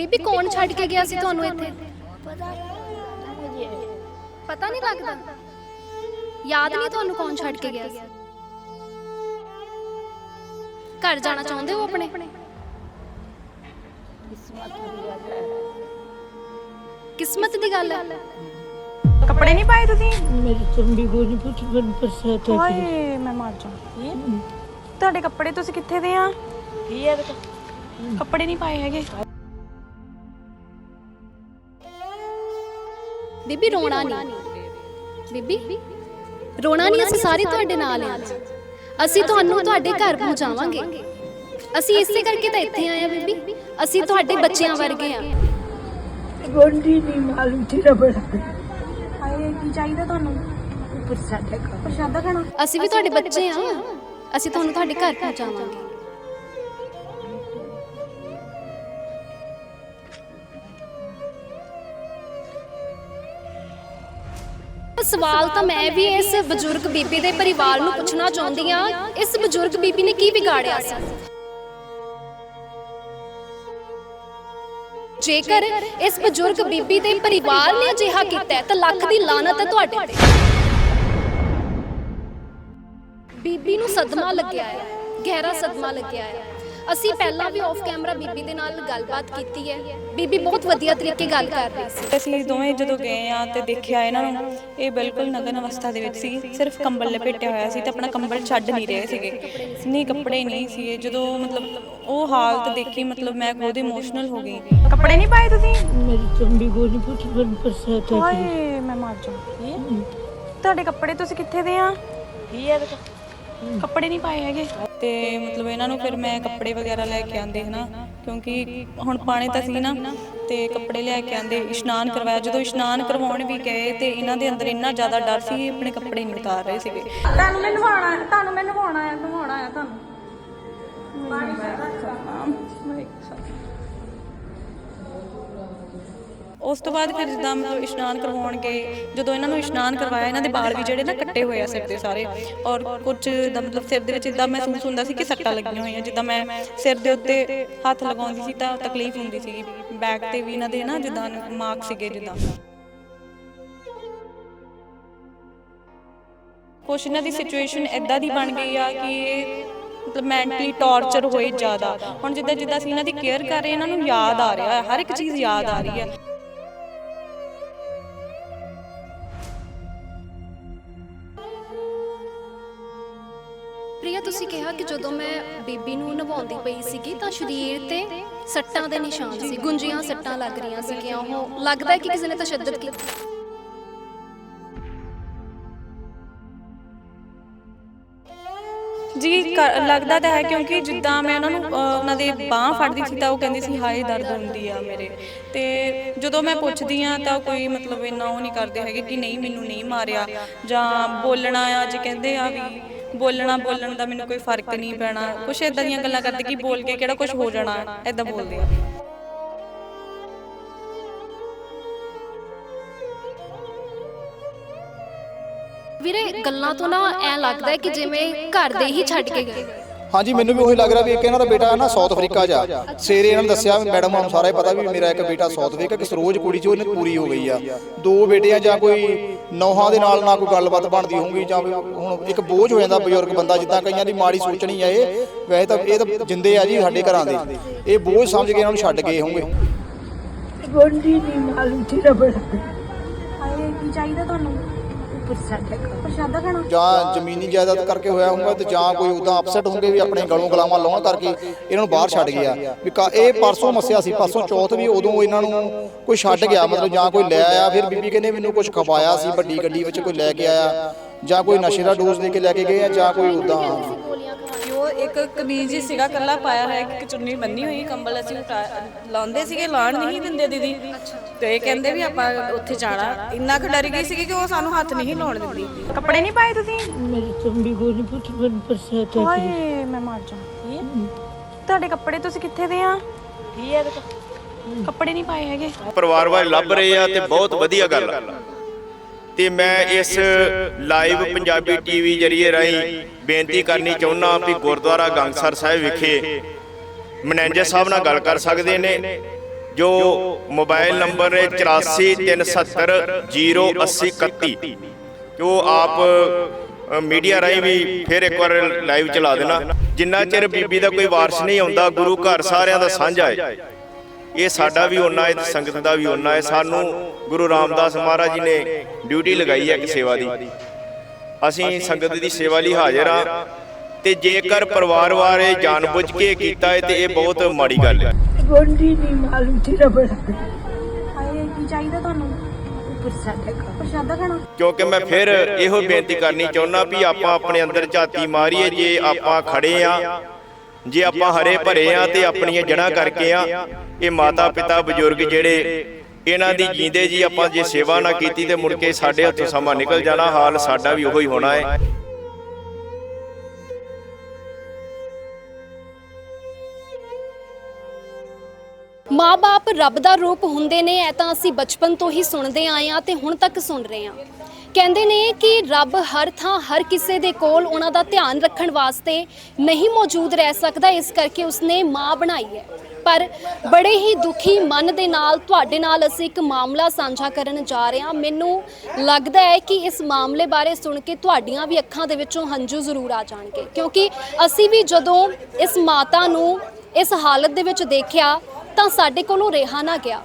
ਬੀਬੀ ਕੌਣ ਛੱਡ ਕੇ ਗਿਆ ਸੀ ਤੁਹਾਨੂੰ ਇੱਥੇ? ਪਤਾ ਨਹੀਂ ਲੱਗਦਾ। ਯਾਦ ਨਹੀਂ ਤੁਹਾਨੂੰ ਕੌਣ ਛੱਡ ਕੇ ਗਿਆ ਸੀ? ਘਰ ਜਾਣਾ ਚਾਹੁੰਦੇ ਹੋ ਆਪਣੇ? ਕਿਸਮਤ ਦੀ ਗੱਲ ਹੈ। ਕਿਸਮਤ ਦੀ ਗੱਲ ਹੈ? ਕੱਪੜੇ ਨਹੀਂ ਪਾਏ ਤੁਸੀਂ? ਮੇਰੀ ਚੰਬੀ ਗੋਲੀ ਪੁੱਤ ਬਨ ਪਰਸਾਤਾ ਹਾਏ ਮੈਂ ਮਰ ਜਾ ਤੁਹਾਡੇ ਕੱਪੜੇ ਤੁਸੀਂ ਕਿੱਥੇ ਦੇ ਆ? ਕੀ ਹੈ ਕੱਪੜੇ ਨਹੀਂ ਪਾਏ ਹੈਗੇ। ਬੀਬੀ ਰੋਣਾ ਨਹੀਂ। ਬੀਬੀ ਰੋਣਾ ਨਹੀਂ ਅਸੀਂ ਸਾਰੇ ਤੁਹਾਡੇ ਨਾਲ ਹਾਂ। ਅਸੀਂ ਤੁਹਾਨੂੰ ਤੁਹਾਡੇ ਘਰ ਪਹੁੰਚਾਵਾਂਗੇ। ਅਸੀਂ ਇਸੇ ਕਰਕੇ ਤਾਂ ਇੱਥੇ ਆਏ ਆ ਬੀਬੀ। ਅਸੀਂ ਤੁਹਾਡੇ ਬੱਚਿਆਂ ਵਰਗੇ ਆ ਗੋਲੀ ਨਹੀਂ ਮਾਲੂਮ ਤੇਰਾ ਬੜਾ ਹਾਏ ਕੀ ਚਾਹੀਦਾ ਤੁਹਾਨੂੰ? ਪ੍ਰਸ਼ਾਦਾ ਖਾਣਾ। ਅਸੀਂ ਵੀ ਤੁਹਾਡੇ ਬੱਚੇ ਆ ਅਸੀਂ ਤੁਹਾਨੂੰ ਤੁਹਾਡੇ ਘਰ ਪਹੁੰਚਾਵਾਂਗੇ। ਸਵਾਲ ਤਾਂ ਮੈਂ ਵੀ ਇਸ ਬਜ਼ੁਰਗ ਬੀਬੀ ਦੇ ਪਰਿਵਾਰ ਨੂੰ ਪੁੱਛਣਾ ਚਾਹੁੰਦੀ ਆ ਇਸ ਬਜ਼ੁਰਗ ਬੀਬੀ ਨੇ ਕੀ ਵਿਗਾੜਿਆ ਸੀ? ਜੇਕਰ ਇਸ ਬਜ਼ੁਰਗ ਬੀਬੀ ਦੇ ਪਰਿਵਾਰ ਨੇ ਅਜਿਹਾ ਕੀਤਾ ਤਾਂ ਲੱਖ ਦੀ ਲਾਨਤ ਹੈ ਤੁਹਾਡੇ ਤੇ। ਬੀਬੀ ਨੂੰ ਸਦਮਾ ਲੱਗਿਆ ਹੈ, ਗਹਿਰਾ ਸਦਮਾ ਲੱਗਿਆ ਹੈ। ਅਸੀਂ ਪਹਿਲਾਂ ਵੀ ਆਫ ਕੈਮਰਾ ਬੀਬੀ ਦੇ ਨਾਲ ਗੱਲਬਾਤ ਕੀਤੀ ਹੈ। ਬੀਬੀ ਬਹੁਤ ਵਧੀਆ ਤਰੀਕੇ ਗੱਲ ਕਰ ਰਹੀ ਸੀ। ਅਸੀਂ ਦੋਵੇਂ ਜਦੋਂ ਗਏ ਆ ਤੇ ਦੇਖਿਆ ਇਹਨਾਂ ਨੂੰ ਇਹ ਬਿਲਕੁਲ ਨਗਨ ਅਵਸਥਾ ਦੇ ਵਿੱਚ ਸੀ। ਸਿਰਫ ਕੰਬਲ ਲਪੇਟਿਆ ਹੋਇਆ ਸੀ ਤੇ ਆਪਣਾ ਕੰਬਲ ਛੱਡ ਨਹੀਂ ਰਹੇ ਸੀਗੇ। ਨਹੀਂ ਕੱਪੜੇ ਨਹੀਂ ਸੀਗੇ। ਜਦੋਂ ਮਤਲਬ ਉਹ ਹਾਲਤ ਦੇਖੀ ਮਤਲਬ ਮੈਂ ਖੁਦ ਇਮੋਸ਼ਨਲ ਹੋ ਗਈ। ਕੱਪੜੇ ਨਹੀਂ ਪਾਏ ਤੁਸੀਂ? ਮੇਰੀ ਚੰਬੀ ਗੋਲੀ ਪੁੱਤ ਬਨ ਪਰਸਾਤਾ ਹਾਏ ਮੈਂ ਮਰ ਜਾ ਤੁਹਾਡੇ ਕੱਪੜੇ ਤੁਸੀਂ ਕਿੱਥੇ ਦੇ ਆ? ਕੀ ਹੈ ਕੱਪੜੇ ਨਹੀਂ ਪਾਏ ਹੈਗੇ। ਤੇ ਮਤਲਬ ਇਹਨਾਂ ਨੂੰ ਫਿਰ ਮੈਂ ਕੱਪੜੇ ਵਗੈਰਾ ਲੈ ਕੇ ਆਂਦੇ ਹਨਾ ਕਿਉਂਕਿ ਹੁਣ ਪਾਣੇ ਤਾਂ ਸੀ ਨਾ ਤੇ ਕੱਪੜੇ ਲੈ ਕੇ ਆਂਦੇ ਇਸ਼ਨਾਨ ਕਰਵਾਇਆ। ਜਦੋਂ ਇਸ਼ਨਾਨ ਕਰਵਾਉਣ ਵੀ ਗਏ ਤੇ ਇਹਨਾਂ ਦੇ ਅੰਦਰ ਇੰਨਾ ਜ਼ਿਆਦਾ ਡਰ ਸੀ ਆਪਣੇ ਕੱਪੜੇ ਨਹੀਂ ਉਤਾਰ ਰਹੇ ਸੀਗੇ। ਤੁਹਾਨੂੰ ਮੈਂ ਨਵਾਉਣਾ ਤੁਹਾਨੂੰ ਮੈਂ ਨਵਾਉਣਾ ਹੈ ਨਵਾਉਣਾ ਹੈ ਤੁਹਾਨੂੰ। ਉਸ ਤੋਂ ਬਾਅਦ ਫਿਰ ਜਿੱਦਾਂ ਮਤਲਬ ਇਸ਼ਨਾਨ ਕਰਵਾਉਣ ਜਦੋਂ ਇਹਨਾਂ ਨੂੰ ਇਸ਼ਨਾਨ ਕਰਵਾਇਆ, ਇਹਨਾਂ ਦੇ ਵਾਲ ਵੀ ਜਿਹੜੇ ਨਾ ਕੱਟੇ ਹੋਏ ਆ ਸਿਰ ਦੇ ਸਾਰੇ। ਔਰ ਕੁਝ ਦਾ ਮਤਲਬ ਸਿਰ ਦੇ ਵਿੱਚ ਇਦਾਂ ਮਹਿਸੂਸ ਹੁੰਦਾ ਸੀ ਕਿ ਸੱਟਾਂ ਲੱਗੀਆਂ ਹੋਈਆਂ, ਜਿੱਦਾਂ ਮੈਂ ਸਿਰ ਦੇ ਉੱਤੇ ਹੱਥ ਲਗਾਉਂਦੀ ਸੀ ਤਾਂ ਤਕਲੀਫ ਹੁੰਦੀ ਸੀ। ਬੈਕ ਤੇ ਵੀ ਇਹਨਾਂ ਦੇ ਨਾ ਜਿੱਦਾਂ ਮਾਰਕ ਸੀਗੇ ਜਿੱਦਾਂ। ਕੁਛ ਇਹਨਾਂ ਦੀ ਸਿਚੁਏਸ਼ਨ ਇਦਾਂ ਦੀ ਬਣ ਗਈ ਆ ਕਿ ਇਹ ਮਤਲਬ ਮੈਂਟਲੀ ਟੌਰਚਰ ਹੋਏ ਜ਼ਿਆਦਾ। ਹੁਣ ਜਿੱਦਾਂ ਜਿੱਦਾਂ ਅਸੀਂ ਇਹਨਾਂ ਦੀ ਕੇਅਰ ਕਰ ਰਹੇ ਇਹਨਾਂ ਨੂੰ ਯਾਦ ਆ ਰਿਹਾ ਹਰ ਇੱਕ ਚੀਜ਼ ਯਾਦ ਆ ਰਹੀ ਹੈ। ਪ੍ਰਿਆ ਤੁਸੀਂ ਕਿਹਾ ਕਿ ਜਦੋਂ ਮੈਂ ਬੇਬੀ ਨੂੰ ਨਵਾਉਂਦੀ ਪਈ ਸੀਗੀ ਤਾਂ ਸਰੀਰ ਤੇ ਸੱਟਾਂ ਦੇ ਨਿਸ਼ਾਨ ਸੀ ਗੁੰਜੀਆਂ ਸੱਟਾਂ ਲੱਗ ਰਹੀਆਂ ਸੀਗੀਆਂ ਉਹ ਲੱਗਦਾ ਹੈ ਕਿ ਕਿਸੇ ਨੇ ਤਸ਼ੱਦਦ ਕੀਤਾ। ਜੀ ਕ- ਲੱਗਦਾ ਤਾਂ ਹੈ ਕਿਉਂਕਿ ਜਿੱਦਾਂ ਮੈਂ ਉਹਨਾਂ ਨੂੰ ਅਹ, ਉਹਨਾਂ ਦੇ ਬਾਹ ਫੜਦੀ ਸੀ ਤਾਂ ਉਹ ਕਹਿੰਦੇ ਸੀ ਹਾਏ ਦਰਦ ਹੁੰਦੀ ਆ ਮੇਰੇ। ਤੇ ਜਦੋਂ ਮੈਂ ਪੁੱਛਦੀ ਆ ਤਾਂ ਕੋਈ ਮਤਲਬ ਇੰਨਾ ਉਹ ਨਹੀਂ ਕਰਦੇ ਹੈਗੇ ਕਿ ਨਹੀਂ ਮੈਨੂੰ ਨਹੀਂ ਮਾਰਿਆ ਜਾਂ ਬੋਲਣਾ ਆ ਜੇ ਕਹਿੰਦੇ ਆ ਵੀ ਬੋਲਣਾ, ਬੋਲਣ ਦਾ ਮੈਨੂੰ ਕੋਈ ਫ਼ਰਕ ਨਹੀਂ ਪੈਣਾ। ਕੁਛ ਇਦਾਂ ਦੀਆਂ ਗੱਲਾਂ ਕਰਦੇ ਕਿ ਬੋਲ ਕੇ ਕਿਹੜਾ ਕੁਝ ਹੋ ਜਾਣਾ ਇਦਾਂ ਬੋਲਦੇ ਆ। ਵੀਰੇ, ਗੱਲਾਂ ਤੋਂ ਨਾ ਐ ਲੱਗਦਾ ਕਿ ਜਿਵੇਂ ਘਰ ਦੇ ਹੀ ਛੱਡ ਕੇ ਗਏ। ਹਾਂਜੀ ਮੈਨੂੰ ਵੀ ਉਹੀ ਲੱਗ ਰਿਹਾ ਵੀ ਇੱਕ ਇਹਨਾਂ ਦਾ ਬੇਟਾ ਨਾ ਸਾਊਥ ਅਫਰੀਕਾ ਜਾ ਸਵੇਰੇ ਇਹਨਾਂ ਨੇ ਦੱਸਿਆ ਵੀ ਮੈਡਮ ਨੂੰ ਸਾਰਾ ਹੀ ਪਤਾ ਵੀ ਮੇਰਾ ਇੱਕ ਬੇਟਾ ਸਾਊਥ ਅਫਰੀਕਾ ਕਿ ਸਰੋਜ ਕੁੜੀ ਚ ਉਹਨੇ ਪੂਰੀ ਹੋ ਗਈ ਆ। ਦੋ ਬੇਟੀਆਂ ਜਾਂ ਕੋਈ ਨੌਹਾਂ ਦੇ ਨਾਲ ਨਾ ਕੋਈ ਗੱਲਬਾਤ ਬਣਦੀ ਹੋਊਗੀ ਜਾਂ ਹੁਣ ਇੱਕ ਬੋਝ ਹੋ ਜਾਂਦਾ ਬਜ਼ੁਰਗ ਬੰਦਾ ਜਿੱਦਾਂ ਕਈਆਂ ਦੀ ਮਾੜੀ ਸੋਚਣੀ ਆ ਇਹ। ਵੈਸੇ ਤਾਂ ਇਹ ਤਾਂ ਜਿੰਦੇ ਆ ਜੀ ਸਾਡੇ ਘਰਾਂ ਦੇ। ਇਹ ਬੋਝ ਸਮਝ ਕੇ ਇਹਨਾਂ ਨੂੰ ਛੱਡ ਗਏ ਹੋਣਗੇ ਗੋਲੀ ਨਹੀਂ ਮਾਲੂਮ ਤੇਰਾ ਬੜਾ ਹਾਏ ਕੀ ਚਾਹੀਦਾ ਤੁਹਾਨੂੰ? ਪ੍ਰਸ਼ਾਦਾ ਖਾਣਾ? ਜਾਂ ਜ਼ਮੀਨੀ ਜਾਇਦਾਦ ਕਰਕੇ ਹੋਇਆ ਹੋਊਗਾ ਤੇ ਜਾਂ ਕੋਈ ਉਦਾਂ ਅਪਸੈਟ ਹੋਣਗੇ ਵੀ ਆਪਣੇ ਗਲੋਂ ਗਲਾਵਾਂ ਲਾਉਣ ਕਰਕੇ ਇਹਨਾਂ ਨੂੰ ਬਾਹਰ ਛੱਡ ਗਿਆ। ਵੀ ਇਹ ਪਰਸੋਂ ਮੱਸਿਆ ਸੀ, ਪਰਸੋਂ ਚੌਥ ਵੀ ਉਦੋਂ ਇਹਨਾਂ ਨੂੰ ਕੋਈ ਛੱਡ ਗਿਆ, ਮਤਲਬ ਜਾਂ ਕੋਈ ਲੈ ਆਇਆ, ਫਿਰ ਬੀਬੀ ਕਹਿੰਦੇ ਮੈਨੂੰ ਕੁਝ ਖਵਾਇਆ ਸੀ, ਵੱਡੀ ਗੱਡੀ ਵਿੱਚ ਕੋਈ ਲੈ ਕੇ ਆਇਆ, ਜਾਂ ਕੋਈ ਨਸ਼ੇ ਦਾ ਡੋਜ਼ ਦੇ ਕੇ ਲੈ ਕੇ ਗਏ ਆ ਜਾਂ ਕੋਈ ਉਦਾਂ ਇੱਕ ਕਮੀਜ਼ ਹੀ ਸੀਗਾ ਕੱਲਾ ਪਾਇਆ ਹੋਇਆ ਇੱਕ ਚੁੰਨੀ ਬੰਨੀ ਹੋਈ ਕੰਬਲ ਅਸੀਂ ਉਟਾ ਲਾਉਂਦੇ ਸੀਗੇ ਲਾਣ ਨਹੀਂ ਦਿੰਦੇ ਦੀਦੀ। ਤੇ ਇਹ ਕਹਿੰਦੇ ਵੀ ਆਪਾਂ ਉੱਥੇ ਜਾਣਾ। ਇੰਨਾ ਕੁ ਡਰ ਗਈ ਸੀਗੀ ਕਿ ਉਹ ਸਾਨੂੰ ਹੱਥ ਨਹੀਂ ਲਾਉਣ ਦਿੰਦੀ। ਕੱਪੜੇ ਨਹੀਂ ਪਾਏ ਤੁਸੀਂ? ਮੇਰੀ ਚੰਬੀ ਗੋਲੀ ਪੁੱਤ ਬਨ ਪਰਸਾਤਾ ਹਾਏ ਮੈਂ ਮਰ ਜਾ ਤੁਹਾਡੇ ਕੱਪੜੇ ਤੁਸੀਂ ਕਿੱਥੇ ਦੇ ਆ? ਕੀ ਹੈ ਕੱਪੜੇ ਨਹੀਂ ਪਾਏ ਹੈਗੇ। ਪਰਿਵਾਰ ਵਾਲੇ ਲੱਭ ਰਹੇ ਆ ਤੇ ਬਹੁਤ ਵਧੀਆ ਗੱਲ ਆ। ਤੇ ਮੈਂ ਇਸ ਲਾਈਵ ਪੰਜਾਬੀ ਟੀਵੀ ਜਰੀਏ ਰਾਹੀਂ ਬੇਨਤੀ ਕਰਨੀ ਚਾਹੁੰਦਾ ਵੀ ਗੁਰਦੁਆਰਾ ਗੰਗਸਰ ਸਾਹਿਬ ਵਿਖੇ ਮੈਨੇਜਰ ਸਾਹਿਬ ਨਾਲ ਗੱਲ ਕਰ ਸਕਦੇ ਨੇ ਜੋ ਮੋਬਾਈਲ ਨੰਬਰ ਹੈ 8437008031 ਕਿ ਉਹ ਆਪ ਮੀਡੀਆ ਰਾਹੀਂ ਵੀ ਫਿਰ ਇੱਕ ਵਾਰ ਲਾਈਵ ਚਲਾ ਦੇਣਾ। ਜਿੰਨਾ ਚਿਰ ਬੀਬੀ ਦਾ ਕੋਈ ਵਾਰਸ ਨਹੀਂ ਆਉਂਦਾ ਗੁਰੂ ਘਰ ਸਾਰਿਆਂ ਦਾ ਸਾਂਝਾ ਹੈ ਇਹ ਸਾਡਾ ਵੀ ਓਨਾ ਹੈ ਤੇ ਸੰਗਤ ਦਾ ਵੀ ਓਨਾ ਹੈ। ਸਾਨੂੰ ਗੁਰੂ ਰਾਮਦਾਸ ਮਹਾਰਾਜ ਜੀ ਨੇ ਡਿਊਟੀ ਲਗਾਈ ਹੈ ਇੱਕ ਸੇਵਾ ਦੀ। ਅਸੀਂ ਸੰਗਤ ਦੀ ਸੇਵਾ ਲਈ ਹਾਜ਼ਰ ਹਾਂ ਤੇ ਜੇਕਰ ਪਰਿਵਾਰ ਵਾਲੇ ਜਾਣਬੁੱਝ ਕੇ ਕੀਤਾ ਹੈ ਤੇ ਇਹ ਬਹੁਤ ਮਾੜੀ ਗੱਲ ਹੈ। ਗੋਂਡੀ ਨਹੀਂ ਮਾਲੂਮ ਤੇਰਾ ਬੜਾ ਹਾਏ ਕੀ ਚਾਹੀਦਾ ਤੁਹਾਨੂੰ? ਪ੍ਰਸ਼ਾਦਾ ਖਾਣਾ। ਕਿਉਂਕਿ ਮੈਂ ਫਿਰ ਇਹੋ ਬੇਨਤੀ ਕਰਨੀ ਚਾਹੁੰਦਾ ਵੀ ਆਪਾਂ ਆਪਣੇ ਅੰਦਰ ਝਾਤੀ ਮਾਰੀਏ ਜੇ ਆਪਾਂ ਖੜੇ ਆ ਜੇ ਆਪਾਂ ਹਰੇ ਭਰੇ ਆ ਤੇ ਆਪਣੀਆਂ ਜੜ੍ਹਾਂ ਕਰਕੇ ਆ ਇਹ ਮਾਤਾ ਪਿਤਾ ਬਜ਼ੁਰਗ ਜਿਹੜੇ ਇਹਨਾਂ ਦੀ ਜੀਂਦੇ ਜੀ ਆਪਾਂ ਜੇ ਸੇਵਾ ਨਾ ਕੀਤੀ ਤੇ ਮੁੜ ਕੇ ਸਾਡੇ ਹੱਥੋਂ ਸਮਾਂ ਨਿਕਲ ਜਾਣਾ ਹਾਲ ਸਾਡਾ ਵੀ ਉਹੀ ਹੋਣਾ ਹੈ। ਮਾਂ-ਬਾਪ ਰੱਬ ਦਾ ਰੂਪ ਹੁੰਦੇ ਨੇ ਐ ਤਾਂ ਅਸੀਂ ਬਚਪਨ ਤੋਂ ਹੀ ਸੁਣਦੇ ਆਏ ਆ ਤੇ ਹੁਣ ਤੱਕ ਸੁਣ ਰਹੇ ਆ ਕਹਿੰਦੇ ਨੇ ਕਿ ਰੱਬ ਹਰ ਥਾਂ, ਹਰ ਕਿਸੇ ਦੇ ਕੋਲ ਉਹਨਾਂ ਦਾ ਧਿਆਨ ਰੱਖਣ ਵਾਸਤੇ ਨਹੀਂ ਮੌਜੂਦ ਰਹਿ ਸਕਦਾ, ਇਸ ਕਰਕੇ ਉਸਨੇ ਮਾਂ ਬਣਾਈ ਹੈ। ਪਰ ਬੜੇ ਹੀ ਦੁਖੀ ਮਨ ਦੇ ਨਾਲ, ਤੁਹਾਡੇ ਨਾਲ ਅਸੀਂ ਇੱਕ ਮਾਮਲਾ ਸਾਂਝਾ ਕਰਨ ਜਾ ਰਹੇ ਹਾਂ। ਮੈਨੂੰ ਲੱਗਦਾ ਹੈ ਕਿ ਇਸ ਮਾਮਲੇ ਬਾਰੇ ਸੁਣ ਕੇ ਤੁਹਾਡੀਆਂ ਵੀ ਅੱਖਾਂ ਦੇ ਵਿੱਚੋਂ ਹੰਝੂ ਜ਼ਰੂਰ ਆ ਜਾਣਗੇ। ਕਿਉਂਕਿ ਅਸੀਂ ਵੀ ਜਦੋਂ ਇਸ ਮਾਤਾ ਨੂੰ ਇਸ ਹਾਲਤ ਦੇ ਵਿੱਚ ਦੇਖਿਆ, ਤਾਂ ਸਾਡੇ ਕੋਲੋਂ ਰਿਹਾ ਨਾ ਗਿਆ।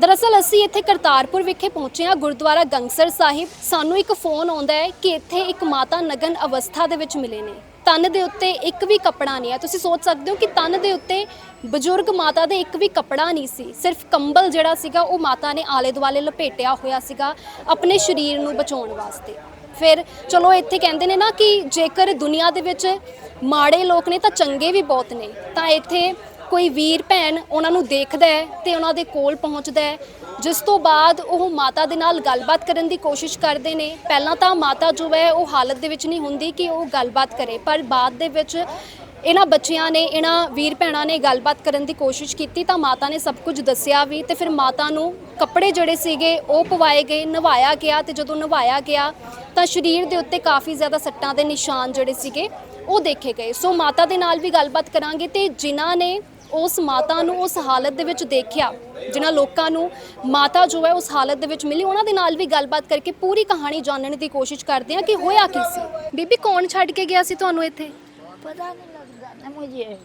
ਦਰਅਸਲ ਅਸੀਂ ਇੱਥੇ ਕਰਤਾਰਪੁਰ ਵਿਖੇ ਪਹੁੰਚੇ ਹਾਂ, ਗੁਰਦੁਆਰਾ ਗੰਗਸਰ ਸਾਹਿਬ। ਸਾਨੂੰ ਇੱਕ ਫੋਨ ਆਉਂਦਾ ਹੈ ਕਿ ਇੱਥੇ ਇੱਕ ਮਾਤਾ ਨਗਨ ਅਵਸਥਾ ਦੇ ਵਿੱਚ ਮਿਲੇ ਨੇ। ਤਨ ਦੇ ਉੱਤੇ ਇੱਕ ਵੀ ਕੱਪੜਾ ਨਹੀਂ ਹੈ। ਤੁਸੀਂ ਸੋਚ ਸਕਦੇ ਹੋ ਕਿ ਤਨ ਦੇ ਉੱਤੇ ਬਜ਼ੁਰਗ ਮਾਤਾ ਦੇ ਇੱਕ ਵੀ ਕੱਪੜਾ ਨਹੀਂ ਸੀ। ਸਿਰਫ ਕੰਬਲ ਜਿਹੜਾ ਸੀਗਾ, ਉਹ ਮਾਤਾ ਨੇ ਆਲੇ ਦੁਆਲੇ ਲਪੇਟਿਆ ਹੋਇਆ ਸੀਗਾ ਆਪਣੇ ਸਰੀਰ ਨੂੰ ਬਚਾਉਣ ਵਾਸਤੇ। ਫਿਰ ਚਲੋ ਇੱਥੇ ਕਹਿੰਦੇ ਨੇ ਨਾ ਕਿ ਜੇਕਰ ਦੁਨੀਆ ਦੇ ਵਿੱਚ ਮਾੜੇ ਲੋਕ ਨੇ ਤਾਂ ਚੰਗੇ ਵੀ ਬਹੁਤ ਨੇ। ਤਾਂ ਇੱਥੇ ਕੋਈ ਵੀਰ ਭੈਣ ਉਹਨਾਂ ਨੂੰ ਦੇਖਦਾ ਹੈ ਤੇ ਉਹਨਾਂ ਦੇ ਕੋਲ ਪਹੁੰਚਦਾ ਹੈ। ਜਿਸ ਤੋਂ ਬਾਅਦ ਉਹ ਮਾਤਾ ਦੇ ਨਾਲ ਗੱਲਬਾਤ ਕਰਨ ਦੀ ਕੋਸ਼ਿਸ਼ ਕਰਦੇ ਨੇ। ਪਹਿਲਾਂ ਤਾਂ ਮਾਤਾ ਜੋ ਹੈ ਉਹ ਹਾਲਤ ਦੇ ਵਿੱਚ ਨਹੀਂ ਹੁੰਦੀ ਕਿ ਉਹ ਗੱਲਬਾਤ ਕਰੇ, ਪਰ ਬਾਅਦ ਦੇ ਵਿੱਚ ਇਹਨਾਂ ਬੱਚਿਆਂ ਨੇ, ਇਹਨਾਂ ਵੀਰ ਭੈਣਾਂ ਨੇ ਗੱਲਬਾਤ ਕਰਨ ਦੀ ਕੋਸ਼ਿਸ਼ ਕੀਤੀ ਤਾਂ ਮਾਤਾ ਨੇ ਸਭ ਕੁਝ ਦੱਸਿਆ ਵੀ ਤੇ ਫਿਰ ਮਾਤਾ ਨੂੰ ਕੱਪੜੇ ਜਿਹੜੇ ਸੀਗੇ ਉਹ ਪਵਾਏ ਗਏ, ਨਵਾਇਆ ਗਿਆ ਤੇ ਜਦੋਂ ਨਵਾਇਆ ਗਿਆ ਤਾਂ ਸਰੀਰ ਦੇ ਉੱਤੇ ਕਾਫੀ ਜ਼ਿਆਦਾ ਸੱਟਾਂ ਦੇ ਨਿਸ਼ਾਨ ਜਿਹੜੇ ਸੀਗੇ ਉਹ ਦੇਖੇ ਗਏ। ਸੋ ਮਾਤਾ ਦੇ ਨਾਲ ਵੀ ਗੱਲਬਾਤ ਕਰਾਂਗੇ ਤੇ ਜਿਨ੍ਹਾਂ ਨੇ ਉਸ ਮਾਤਾ ਨੂੰ ਉਸ ਹਾਲਤ ਦੇ ਵਿੱਚ ਦੇਖਿਆ ਜਿਨ੍ਹਾਂ ਲੋਕਾਂ ਨੂੰ ਮਾਤਾ ਜੋ ਹੈ ਉਸ ਹਾਲਤ ਦੇ ਵਿੱਚ ਮਿਲੀ। ਉਹਨਾਂ ਦੇ ਨਾਲ ਵੀ ਗੱਲਬਾਤ ਕਰਕੇ ਪੂਰੀ ਕਹਾਣੀ ਜਾਣਨ ਦੀ ਕੋਸ਼ਿਸ਼ ਕਰਦੇ ਹਾਂ ਕਿ ਹੋਇਆ ਕੀ ਸੀ। ਬੀਬੀ ਕੌਣ ਛੱਡ ਕੇ ਗਿਆ ਸੀ ਤੁਹਾਨੂੰ ਇੱਥੇ? ਪਤਾ ਨਹੀਂ ਲੱਗਦਾ ਨਾ ਮੁਝੇ।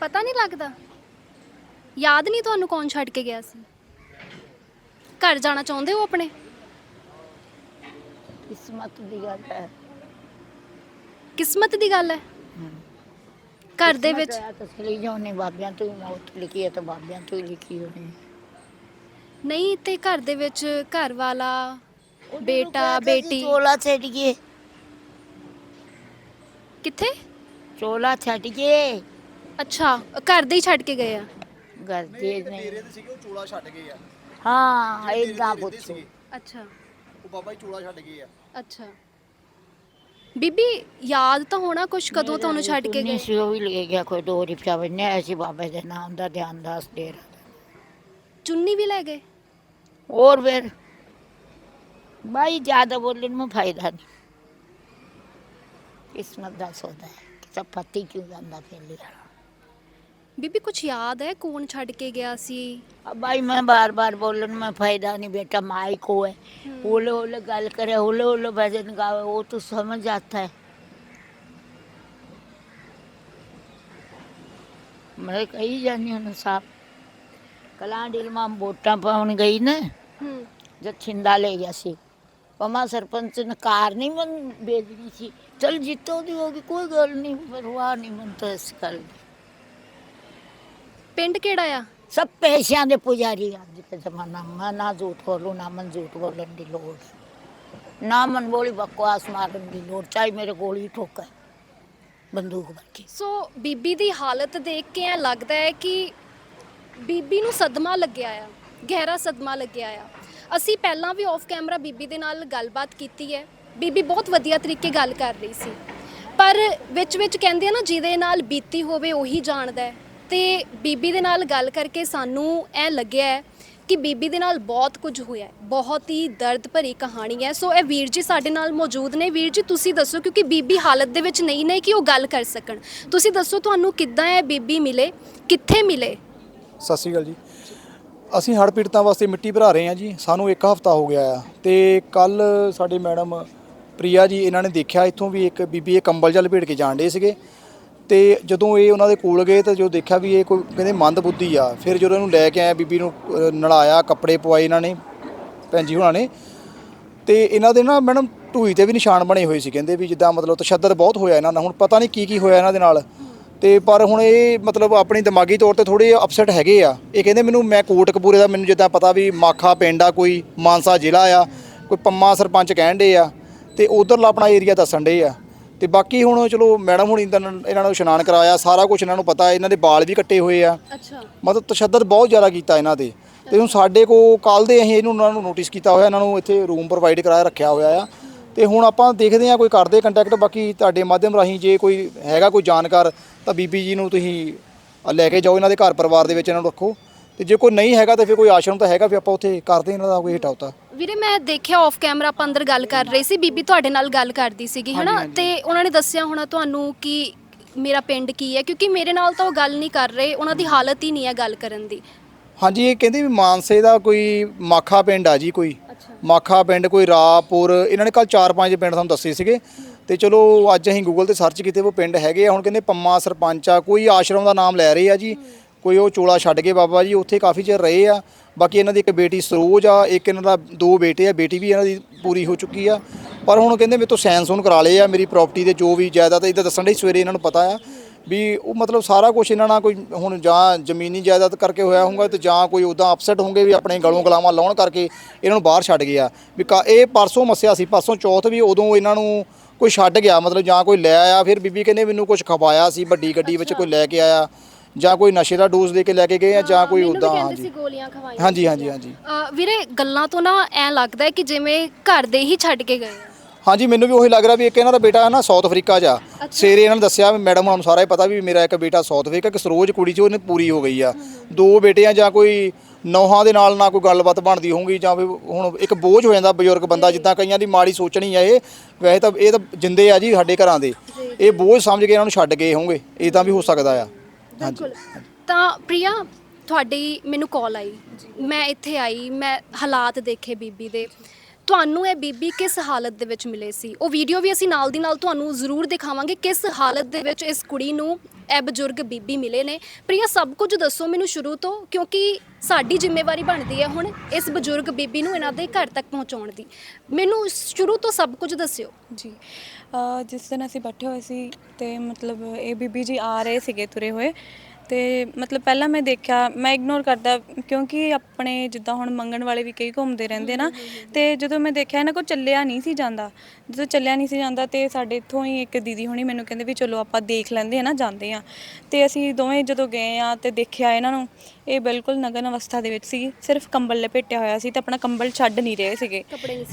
ਪਤਾ ਨਹੀਂ ਲੱਗਦਾ? ਯਾਦ ਨਹੀਂ ਤੁਹਾਨੂੰ ਕੌਣ ਛੱਡ ਕੇ ਗਿਆ ਸੀ? ਘਰ ਜਾਣਾ ਚਾਹੁੰਦੇ ਹੋ ਆਪਣੇ? ਕਿਸਮਤ ਦੀ ਗੱਲ ਹੈ। ਕਿਸਮਤ ਦੀ ਗੱਲ ਹੈ? ਘਰ ਦੇ ਵਿੱਚ ਤਾਂ ਚਲੀ ਜਾਉਣੇ ਬਾਬਿਆਂ ਤੋਂ ਹੀ ਮੌਤ ਲਿਖੀ ਹੈ ਤਾਂ ਬਾਬਿਆਂ ਤੋਂ ਹੀ ਲਿਖੀ ਹੋਣੀ ਹੈ। ਨਹੀਂ ਤੇ ਘਰ ਦੇ ਵਿੱਚ ਘਰ ਵਾਲਾ ਬੇਟਾ ਬੇਟੀ। ਚੋਲਾ ਛੱਡ ਗਏ। ਕਿੱਥੇ? ਚੋਲਾ ਛੱਡ ਗਏ। ਅੱਛਾ ਘਰ ਦੇ ਹੀ ਛੱਡ ਕੇ ਗਏ ਆ? ਘਰ ਦੇ ਨਹੀਂ ਤੇਰੇ ਸੀਗੇ ਉਹ ਚੋਲਾ ਛੱਡ ਗਏ ਆ। ਹਾਂ ਇਹਦਾ ਪੁੱਛੋ ਅੱਛਾ। ਉਹ ਬਾਬਾ ਜੀ ਚੋਲਾ ਛੱਡ ਗਏ ਆ। ਅੱਛਾ। ਬੀਬੀ ਯਾਦ ਤਾਂ ਹੋਣਾ ਕੁਛ ਕਦੋਂ ਤੁਹਾਨੂੰ ਛੱਡ ਕੇ ਗਏ? ਨਹੀਂ ਸੀ ਉਹ ਵੀ ਲੈ ਗਿਆ ਕੋਈ ਦੋ ਰਿਪਸ਼ਾ ਬੰਨਿਆ ਹੋਇਆ ਸੀ ਬਾਬੇ ਦੇ ਨਾਮ ਦਾ ਧਿਆਨ ਦੱਸ ਰਿਹਾ ਚੁੰਨੀ ਵੀ ਲੈ ਗਏ? ਹੋਰ ਫਿਰ? ਭਾਈ ਜ਼ਿਆਦਾ ਬੋਲਣ में ਫਾਇਦਾ ਨਹੀਂ। ਕਿਸਮਤ ਦਾ ਸੌਦਾ ਹੈ ਕਿ ਪਤੀ ਕਿਉਂ ਜਾਂਦਾ ਫਿਰ ਲਿਆ ਬੀਬੀ ਕੁਝ ਯਾਦ ਹੈ ਕੌਣ ਛੱਡ ਕੇ ਗਿਆ ਸੀ अब भाई मैं बार बार बोलन में फायदा नहीं बेटा माई को है होले होले गल करे होले होले भजन गावे वो तो समझ आता है मैं कही जानी हूँ साहब कला डिल में वोटा पाउन गई ना ਹੂੰ जब छिंदा ले गया सी पमा सरपंच ने कार नहीं मन भेजनी थी चल जीतो दी होगी कोई गल नहीं परवाह नहीं मन तो इस गल दी ਪਿੰਡ ਕਿਹੜਾ ਆ? ਸਭ ਪੈਸਿਆਂ ਦੇ ਪੁਜਾਰੀ ਅੱਜ ਦੇ ਜ਼ਮਾਨਾ। ਮਨਾ ਝੂਠ ਬੋਲੋ ਨਾ ਮਨ ਝੂਠ ਬੋਲਣ ਦੀ ਲੋੜ। ਨਾ ਮਨ ਬੋਲੀ ਬਕਵਾਸ ਮਾਰਨ ਦੀ ਲੋੜ ਚਾਹੇ ਮੇਰੇ ਗੋਲੀ ਠੋਕੇ ਬੰਦੂਕ ਵਰਗੀ। ਸੋ ਬੀਬੀ ਦੀ ਹਾਲਤ ਦੇਖ ਕੇ ਐ ਲੱਗਦਾ ਹੈ ਕਿ ਬੀਬੀ ਨੂੰ ਸਦਮਾ ਲੱਗਿਆ ਆ ਗਹਿਰਾ ਸਦਮਾ ਲੱਗਿਆ ਆ। ਅਸੀਂ ਪਹਿਲਾਂ ਵੀ ਆਫ ਕੈਮਰਾ ਬੀਬੀ ਦੇ ਨਾਲ ਗੱਲਬਾਤ ਕੀਤੀ ਹੈ। ਬੀਬੀ ਬਹੁਤ ਵਧੀਆ ਤਰੀਕੇ ਗੱਲ ਕਰ ਰਹੀ ਸੀ। ਪਰ ਵਿੱਚ ਵਿੱਚ ਕਹਿੰਦੇ ਆ ਨਾ ਜਿਹਦੇ ਨਾਲ ਬੀਤੀ ਹੋਵੇ ਉਹੀ ਜਾਣਦਾ ਹੈ। ਤੇ ਬੀਬੀ ਦੇ ਨਾਲ ਗੱਲ ਕਰਕੇ ਸਾਨੂੰ ਐ ਲੱਗਿਆ ਹੈ ਕਿ ਬੀਬੀ ਦੇ ਨਾਲ ਬਹੁਤ ਕੁਝ ਹੋਇਆ ਹੈ। ਬਹੁਤ ਹੀ ਦਰਦ ਭਰੀ ਕਹਾਣੀ ਹੈ। ਸੋ ਇਹ ਵੀਰ ਜੀ ਸਾਡੇ ਨਾਲ ਮੌਜੂਦ ਨੇ। ਵੀਰ ਜੀ, ਤੁਸੀਂ ਦੱਸੋ, ਕਿਉਂਕਿ ਬੀਬੀ ਹਾਲਤ ਦੇ ਵਿੱਚ ਨਹੀਂ ਨੇ ਕਿ ਉਹ ਗੱਲ ਕਰ ਸਕਣ। ਤੁਸੀਂ ਦੱਸੋ, ਤੁਹਾਨੂੰ ਕਿੱਦਾਂ ਇਹ ਬੀਬੀ ਮਿਲੇ? ਕਿੱਥੇ ਮਿਲੇ? ਸਤਿ ਸ਼੍ਰੀ ਅਕਾਲ ਜੀ। ਅਸੀਂ ਹੜ੍ਹ ਪੀੜਤਾਂ ਵਾਸਤੇ ਮਿੱਟੀ ਭਰਾ ਰਹੇ ਹਾਂ ਜੀ। ਸਾਨੂੰ ਇੱਕ ਹਫ਼ਤਾ ਹੋ ਗਿਆ ਆ। ਤੇ ਕੱਲ ਸਾਡੇ ਮੈਡਮ ਪ੍ਰਿਆ ਜੀ, ਇਹਨਾਂ ਨੇ ਦੇਖਿਆ, ਇੱਥੋਂ ਵੀ ਇੱਕ ਬੀਬੀ ਇਹ ਕੰਬਲ ਜਲ ਭੇੜ ਕੇ ਜਾਣ ਡੇ ਸੀਗੇ। ਤੇ ਜਦੋਂ ਇਹ ਉਹਨਾਂ ਦੇ ਕੋਲ ਗਏ ਤਾਂ ਜੋ ਦੇਖਿਆ ਵੀ ਇਹ ਕੋਈ ਕਹਿੰਦੇ ਮੰਦ ਬੁੱਧੀ ਆ, ਫਿਰ ਜਦੋਂ ਇਹਨੂੰ ਲੈ ਕੇ ਆਇਆ ਬੀਬੀ ਨੂੰ ਨਲਾਇਆ, ਕੱਪੜੇ ਪਵਾਏ ਇਹਨਾਂ ਨੇ, ਭੈਣ ਜੀ ਹੁਣਾਂ ਨੇ, ਤੇ ਇਹਨਾਂ ਦੇ ਨਾ ਮੈਡਮ ਢੂਈ ਤੇ ਵੀ ਨਿਸ਼ਾਨ ਬਣੇ ਹੋਏ ਸੀ ਕਹਿੰਦੇ ਵੀ ਜਿੱਦਾਂ ਮਤਲਬ ਤਸ਼ੱਦਦ ਬਹੁਤ ਹੋਇਆ ਇਹਨਾਂ ਨਾਲ, ਹੁਣ ਪਤਾ ਨਹੀਂ ਕੀ ਕੀ ਹੋਇਆ ਇਹਨਾਂ ਦੇ ਨਾਲ। ਤੇ ਪਰ ਹੁਣ ਇਹ ਮਤਲਬ ਆਪਣੀ ਦਿਮਾਗੀ ਤੌਰ ਤੇ ਥੋੜੇ ਅਪਸੈਟ ਹੈਗੇ ਆ। ਇਹ ਕਹਿੰਦੇ ਮੈਨੂੰ, ਮੈਂ ਕੋਟਕਪੂਰੇ ਦਾ, ਮੈਨੂੰ ਜਿੱਦਾਂ ਪਤਾ ਵੀ ਮਾਖਾ ਪਿੰਡ ਆ, ਕੋਈ ਮਾਨਸਾ ਜ਼ਿਲ੍ਹਾ ਆ, ਕੋਈ ਪੰਮਾ ਸਰਪੰਚ ਕਹਿਣ ਦੇ ਆ, ਤੇ ਉਧਰਲਾ ਆਪਣਾ ਏਰੀਆ ਦੱਸਣ ਦੇ ਆ। ਤੇ ਬਾਕੀ ਹੁਣ ਚਲੋ ਮੈਡਮ ਹੁਣੀ ਇਹਨਾਂ ਨੂੰ ਇਸ਼ਨਾਨ ਕਰਾਇਆ ਸਾਰਾ ਕੁਝ ਇਹਨਾਂ ਨੂੰ ਪਤਾ ਇਹਨਾਂ ਦੇ ਵਾਲ ਵੀ ਕੱਟੇ ਹੋਏ ਆ। ਅੱਛਾ। ਮਤਲਬ ਤਸ਼ੱਦਦ ਬਹੁਤ ਜ਼ਿਆਦਾ ਕੀਤਾ ਇਹਨਾਂ ਦੇ ਤੇ ਹੁਣ ਸਾਡੇ ਕੋ ਕੱਲ ਦੇ ਅਸੀਂ ਇਹਨੂੰ ਉਹਨਾਂ ਨੂੰ ਨੋਟਿਸ ਕੀਤਾ ਹੋਇਆ ਇਹਨਾਂ ਨੂੰ ਇੱਥੇ ਰੂਮ ਪ੍ਰੋਵਾਈਡ ਕਰਾਇਆ ਰੱਖਿਆ ਹੋਇਆ ਆ। ਤੇ ਹੁਣ ਆਪਾਂ ਦੇਖਦੇ ਹਾਂ ਕੋਈ ਕਰਦੇ ਕੰਟੈਕਟ ਬਾਕੀ ਤੁਹਾਡੇ ਮਾਧਿਅਮ ਰਾਹੀਂ ਜੇ ਕੋਈ ਹੈਗਾ ਕੋਈ ਜਾਣਕਾਰ ਤਾਂ ਬੀਬੀ ਜੀ ਨੂੰ ਤੁਸੀਂ ਲੈ ਕੇ ਜਾਓ ਇਹਨਾਂ ਦੇ ਘਰ ਪਰਿਵਾਰ ਦੇ ਵਿੱਚ ਇਹਨਾਂ ਨੂੰ ਰੱਖੋ। ਤੇ ਜੇ ਕੋਈ ਨਹੀਂ ਹੈਗਾ ਤਾਂ ਫਿਰ ਕੋਈ ਆਸ਼ਰਮ ਤਾਂ ਹੈਗਾ ਫਿਰ ਆਪਾਂ ਉੱਥੇ ਕਰਦੇ ਇਹਨਾਂ ਦਾ ਕੋਈ ਹਟਾਉਤਾ ਵੀਰੇ ਮੈਂ ਦੇਖਿਆ ਆਫ ਕੈਮਰਾ ਆਪਾਂ ਅੰਦਰ ਗੱਲ ਕਰ ਰਹੇ ਸੀ ਬੀਬੀ ਤੁਹਾਡੇ ਨਾਲ ਗੱਲ ਕਰਦੀ ਸੀਗੀ ਹਨਾ? ਤੇ ਉਹਨਾਂ ਨੇ ਦੱਸਿਆ ਹੋਣਾ ਤੁਹਾਨੂੰ ਕਿ ਮੇਰਾ ਪਿੰਡ ਕੀ ਹੈ ਕਿਉਂਕਿ ਮੇਰੇ ਨਾਲ ਤਾਂ ਉਹ ਗੱਲ ਨਹੀਂ ਕਰ ਰਹੇ ਉਹਨਾਂ ਦੀ ਹਾਲਤ ਹੀ ਨਹੀਂ ਹੈ ਗੱਲ ਕਰਨ ਦੀ। ਹਾਂਜੀ ਇਹ ਕਹਿੰਦੇ ਵੀ ਮਾਨਸੇ ਦਾ ਕੋਈ ਮਾਖਾ ਪਿੰਡ ਆ ਜੀ ਕੋਈ। ਮਾਖਾ ਪਿੰਡ ਕੋਈ ਰਾਪੁਰ ਇਹਨਾਂ ਨੇ ਕੱਲ 4-5 ਪਿੰਡ ਤੁਹਾਨੂੰ ਦੱਸੇ ਸੀਗੇ। ਤੇ ਚਲੋ ਅੱਜ ਅਸੀਂ ਗੂਗਲ ਤੇ ਸਰਚ ਕੀਤੇ ਉਹ ਪਿੰਡ ਹੈਗੇ ਆ ਹੁਣ ਕਹਿੰਦੇ ਪੰਮਾ ਸਰਪੰਚ ਆ ਕੋਈ ਆਸ਼ਰਮ ਦਾ ਨਾਮ ਲੈ ਰਹੇ ਆ ਜੀ। ਕੋਈ ਉਹ ਚੋਲਾ ਛੱਡ ਕੇ ਬਾਬਾ ਜੀ ਉੱਥੇ ਕਾਫੀ ਚਿਰ ਰਹੇ ਆ। ਬਾਕੀ ਇਹਨਾਂ ਦੀ ਇੱਕ ਬੇਟੀ ਸਰੋਜ ਆ, ਇੱਕ ਇਹਨਾਂ ਦਾ ਦੋ ਬੇਟੇ ਆ, ਬੇਟੀ ਵੀ ਇਹਨਾਂ ਦੀ ਪੂਰੀ ਹੋ ਚੁੱਕੀ ਆ। ਪਰ ਹੁਣ ਕਹਿੰਦੇ ਮੇਰੇ ਤੋਂ ਸਾਇੰਸ ਹੁਣ ਕਰਾ ਲਏ ਆ, ਮੇਰੀ ਪ੍ਰਾਪਰਟੀ ਦੇ ਜੋ ਵੀ ਜਾਇਦਾਦ ਇਦਾਂ ਦੱਸਣ ਦੇ ਸਵੇਰੇ ਇਹਨਾਂ ਨੂੰ ਪਤਾ ਆ ਵੀ ਉਹ ਮਤਲਬ ਸਾਰਾ ਕੁਝ ਇਹਨਾਂ ਨਾਲ ਕੋਈ ਹੁਣ ਜਾਂ ਜ਼ਮੀਨੀ ਜਾਇਦਾਦ ਕਰਕੇ ਹੋਇਆ ਹੋਊਗਾ ਤੇ ਜਾਂ ਕੋਈ ਉਦਾਂ ਅਪਸੈਟ ਹੋਣਗੇ ਵੀ ਆਪਣੇ ਗਲੋਂ ਗਲਾਵਾਂ ਲਾਉਣ ਕਰਕੇ ਇਹਨਾਂ ਨੂੰ ਬਾਹਰ ਛੱਡ ਗਿਆ ਵੀ ਕਾ- ਇਹ ਪਰਸੋਂ ਮੱਸਿਆ ਸੀ, ਪਰਸੋਂ ਚੌਥ ਵੀ ਉਦੋਂ ਇਹਨਾਂ ਨੂੰ ਕੋਈ ਛੱਡ ਗਿਆ, ਮਤਲਬ ਜਾਂ ਕੋਈ ਲੈ ਆਇਆ, ਫਿਰ ਬੀਬੀ ਕਹਿੰਦੇ ਮੈਨੂੰ ਕੁਝ ਖਵਾਇਆ ਸੀ, ਵੱਡੀ ਗੱਡੀ ਵਿੱਚ ਕੋਈ ਲੈ ਕੇ ਆਇਆ। ਜਾਂ ਕੋਈ ਨਸ਼ੇ ਦਾ ਡੋਜ਼ ਦੇ ਕੇ ਲੈ ਕੇ ਗਏ ਆ ਜਾਂ ਕੋਈ ਉਦਾਂ ਹਾਂਜੀ। ਗੋਲੀਆਂ ਖਵਾਈਆਂ ਹਾਂਜੀ ਹਾਂਜੀ ਹਾਂਜੀ। ਵੀਰੇ ਗੱਲਾਂ ਤੋਂ ਨਾ ਐ ਲੱਗਦਾ ਹੈ ਕਿ ਜਿਵੇਂ ਘਰ ਦੇ ਹੀ ਛੱਡ ਕੇ ਗਏ ਹਾਂਜੀ ਮੈਨੂੰ ਵੀ ਉਹੀ ਲੱਗ ਰਿਹਾ ਵੀ ਇੱਕ ਇਹਨਾਂ ਦਾ ਬੇਟਾ ਨਾ ਸਾਊਥ ਅਫਰੀਕਾ 'ਚ ਆ ਸਵੇਰੇ ਇਹਨਾਂ ਨੇ ਦੱਸਿਆ ਵੀ ਮੈਡਮ ਨੂੰ ਸਾਰਾ ਹੀ ਪਤਾ ਵੀ ਮੇਰਾ ਇੱਕ ਬੇਟਾ ਸਾਊਥ ਅਫਰੀਕਾ ਕਿ ਸਰੋਜ ਕੁੜੀ 'ਚ ਉਹਨੇ ਪੂਰੀ ਹੋ ਗਈ ਆ। ਦੋ ਬੇਟੇ ਆ ਜਾਂ ਕੋਈ ਨੌਹਾਂ ਦੇ ਨਾਲ ਨਾ ਕੋਈ ਗੱਲਬਾਤ ਬਣਦੀ ਹੋਊਗੀ ਜਾਂ ਵੀ ਹੁਣ ਇੱਕ ਬੋਝ ਹੋ ਜਾਂਦਾ ਬਜ਼ੁਰਗ ਬੰਦਾ ਜਿੱਦਾਂ ਕਈਆਂ ਦੀ ਮਾੜੀ ਸੋਚਣੀ ਆ ਇਹ। ਵੈਸੇ ਤਾਂ ਇਹ ਤਾਂ ਜਿੰਦੇ ਆ ਜੀ ਸਾਡੇ ਘਰਾਂ ਦੇ। ਇਹ ਬੋਝ ਸਮਝ ਕੇ ਇਹਨਾਂ ਨੂੰ ਛੱਡ ਗਏ ਹੋਣਗੇ ਇਹ ਤਾਂ ਵੀ ਹੋ ਸਕਦਾ ਆ। ਬਿਲਕੁਲ। ਤਾਂ ਪ੍ਰਿਆ ਤੁਹਾਡੀ ਮੈਨੂੰ ਕਾਲ ਆਈ। ਮੈਂ ਇੱਥੇ ਆਈ ਮੈਂ ਹਾਲਾਤ ਦੇਖੇ ਬੀਬੀ ਦੇ। ਤੁਹਾਨੂੰ ਇਹ ਬੀਬੀ ਕਿਸ ਹਾਲਤ ਦੇ ਵਿੱਚ ਮਿਲੇ ਸੀ? ਉਹ ਵੀਡੀਓ ਵੀ ਅਸੀਂ ਨਾਲ ਦੀ ਨਾਲ ਤੁਹਾਨੂੰ ਜ਼ਰੂਰ ਦਿਖਾਵਾਂਗੇ ਕਿਸ ਹਾਲਤ ਦੇ ਵਿੱਚ ਇਸ ਕੁੜੀ ਨੂੰ ਇਹ ਬਜ਼ੁਰਗ ਬੀਬੀ ਮਿਲੇ ਨੇ। ਪ੍ਰਿਆ ਸਭ ਕੁਝ ਦੱਸੋ ਮੈਨੂੰ ਸ਼ੁਰੂ ਤੋਂ ਕਿਉਂਕਿ ਸਾਡੀ ਜ਼ਿੰਮੇਵਾਰੀ ਬਣਦੀ ਹੈ ਹੁਣ ਇਸ ਬਜ਼ੁਰਗ ਬੀਬੀ ਨੂੰ ਇਹਨਾਂ ਦੇ ਘਰ ਤੱਕ ਪਹੁੰਚਾਉਣ ਦੀ। ਮੈਨੂੰ ਸ਼ੁਰੂ ਤੋਂ ਸਭ ਕੁਝ ਦੱਸਿਓ। ਜੀ ਅ, ਜਿਸ ਦਿਨ ਅਸੀਂ ਬੈਠੇ ਹੋਏ ਸੀ ਤੇ ਮਤਲਬ ਇਹ ਬੀਬੀ ਜੀ ਆ ਰਹੇ ਸੀਗੇ ਤੁਰੇ ਹੋਏ ਤੇ ਮਤਲਬ ਪਹਿਲਾਂ ਮੈਂ ਦੇਖਿਆ ਮੈਂ ਇਗਨੋਰ ਕਰਦਾ ਕਿਉਂਕਿ ਆਪਣੇ ਜਿੱਦਾਂ ਹੁਣ ਮੰਗਣ ਵਾਲੇ ਵੀ ਕਈ ਘੁੰਮਦੇ ਰਹਿੰਦੇ ਨਾ ਤੇ ਜਦੋਂ ਮੈਂ ਦੇਖਿਆ ਇਹਨਾਂ ਕੋਲ ਚੱਲਿਆ ਨਹੀਂ ਸੀ ਜਾਂਦਾ ਜਦੋਂ ਚੱਲਿਆ ਨਹੀਂ ਸੀ ਜਾਂਦਾ ਤੇ ਸਾਡੇ ਇੱਥੋਂ ਹੀ ਇੱਕ ਦੀਦੀ ਹੁਣੀ ਮੈਨੂੰ ਕਹਿੰਦੇ ਵੀ ਚਲੋ ਆਪਾਂ ਦੇਖ ਲੈਂਦੇ ਆ ਨਾ ਜਾਂਦੇ ਆ ਤੇ ਅਸੀਂ ਦੋਵੇਂ ਜਦੋਂ ਗਏ ਆ ਤੇ ਦੇਖਿਆ ਇਹਨਾਂ ਨੂੰ ਇਹ ਬਿਲਕੁਲ ਨਗਨ ਅਵਸਥਾ ਦੇ ਵਿੱਚ ਸੀ ਸਿਰਫ ਕੰਬਲ ਲਪੇਟਿਆ ਹੋਇਆ ਸੀ ਤੇ ਆਪਣਾ ਕੰਬਲ ਛੱਡ ਨਹੀਂ ਰਹੇ ਸੀਗੇ।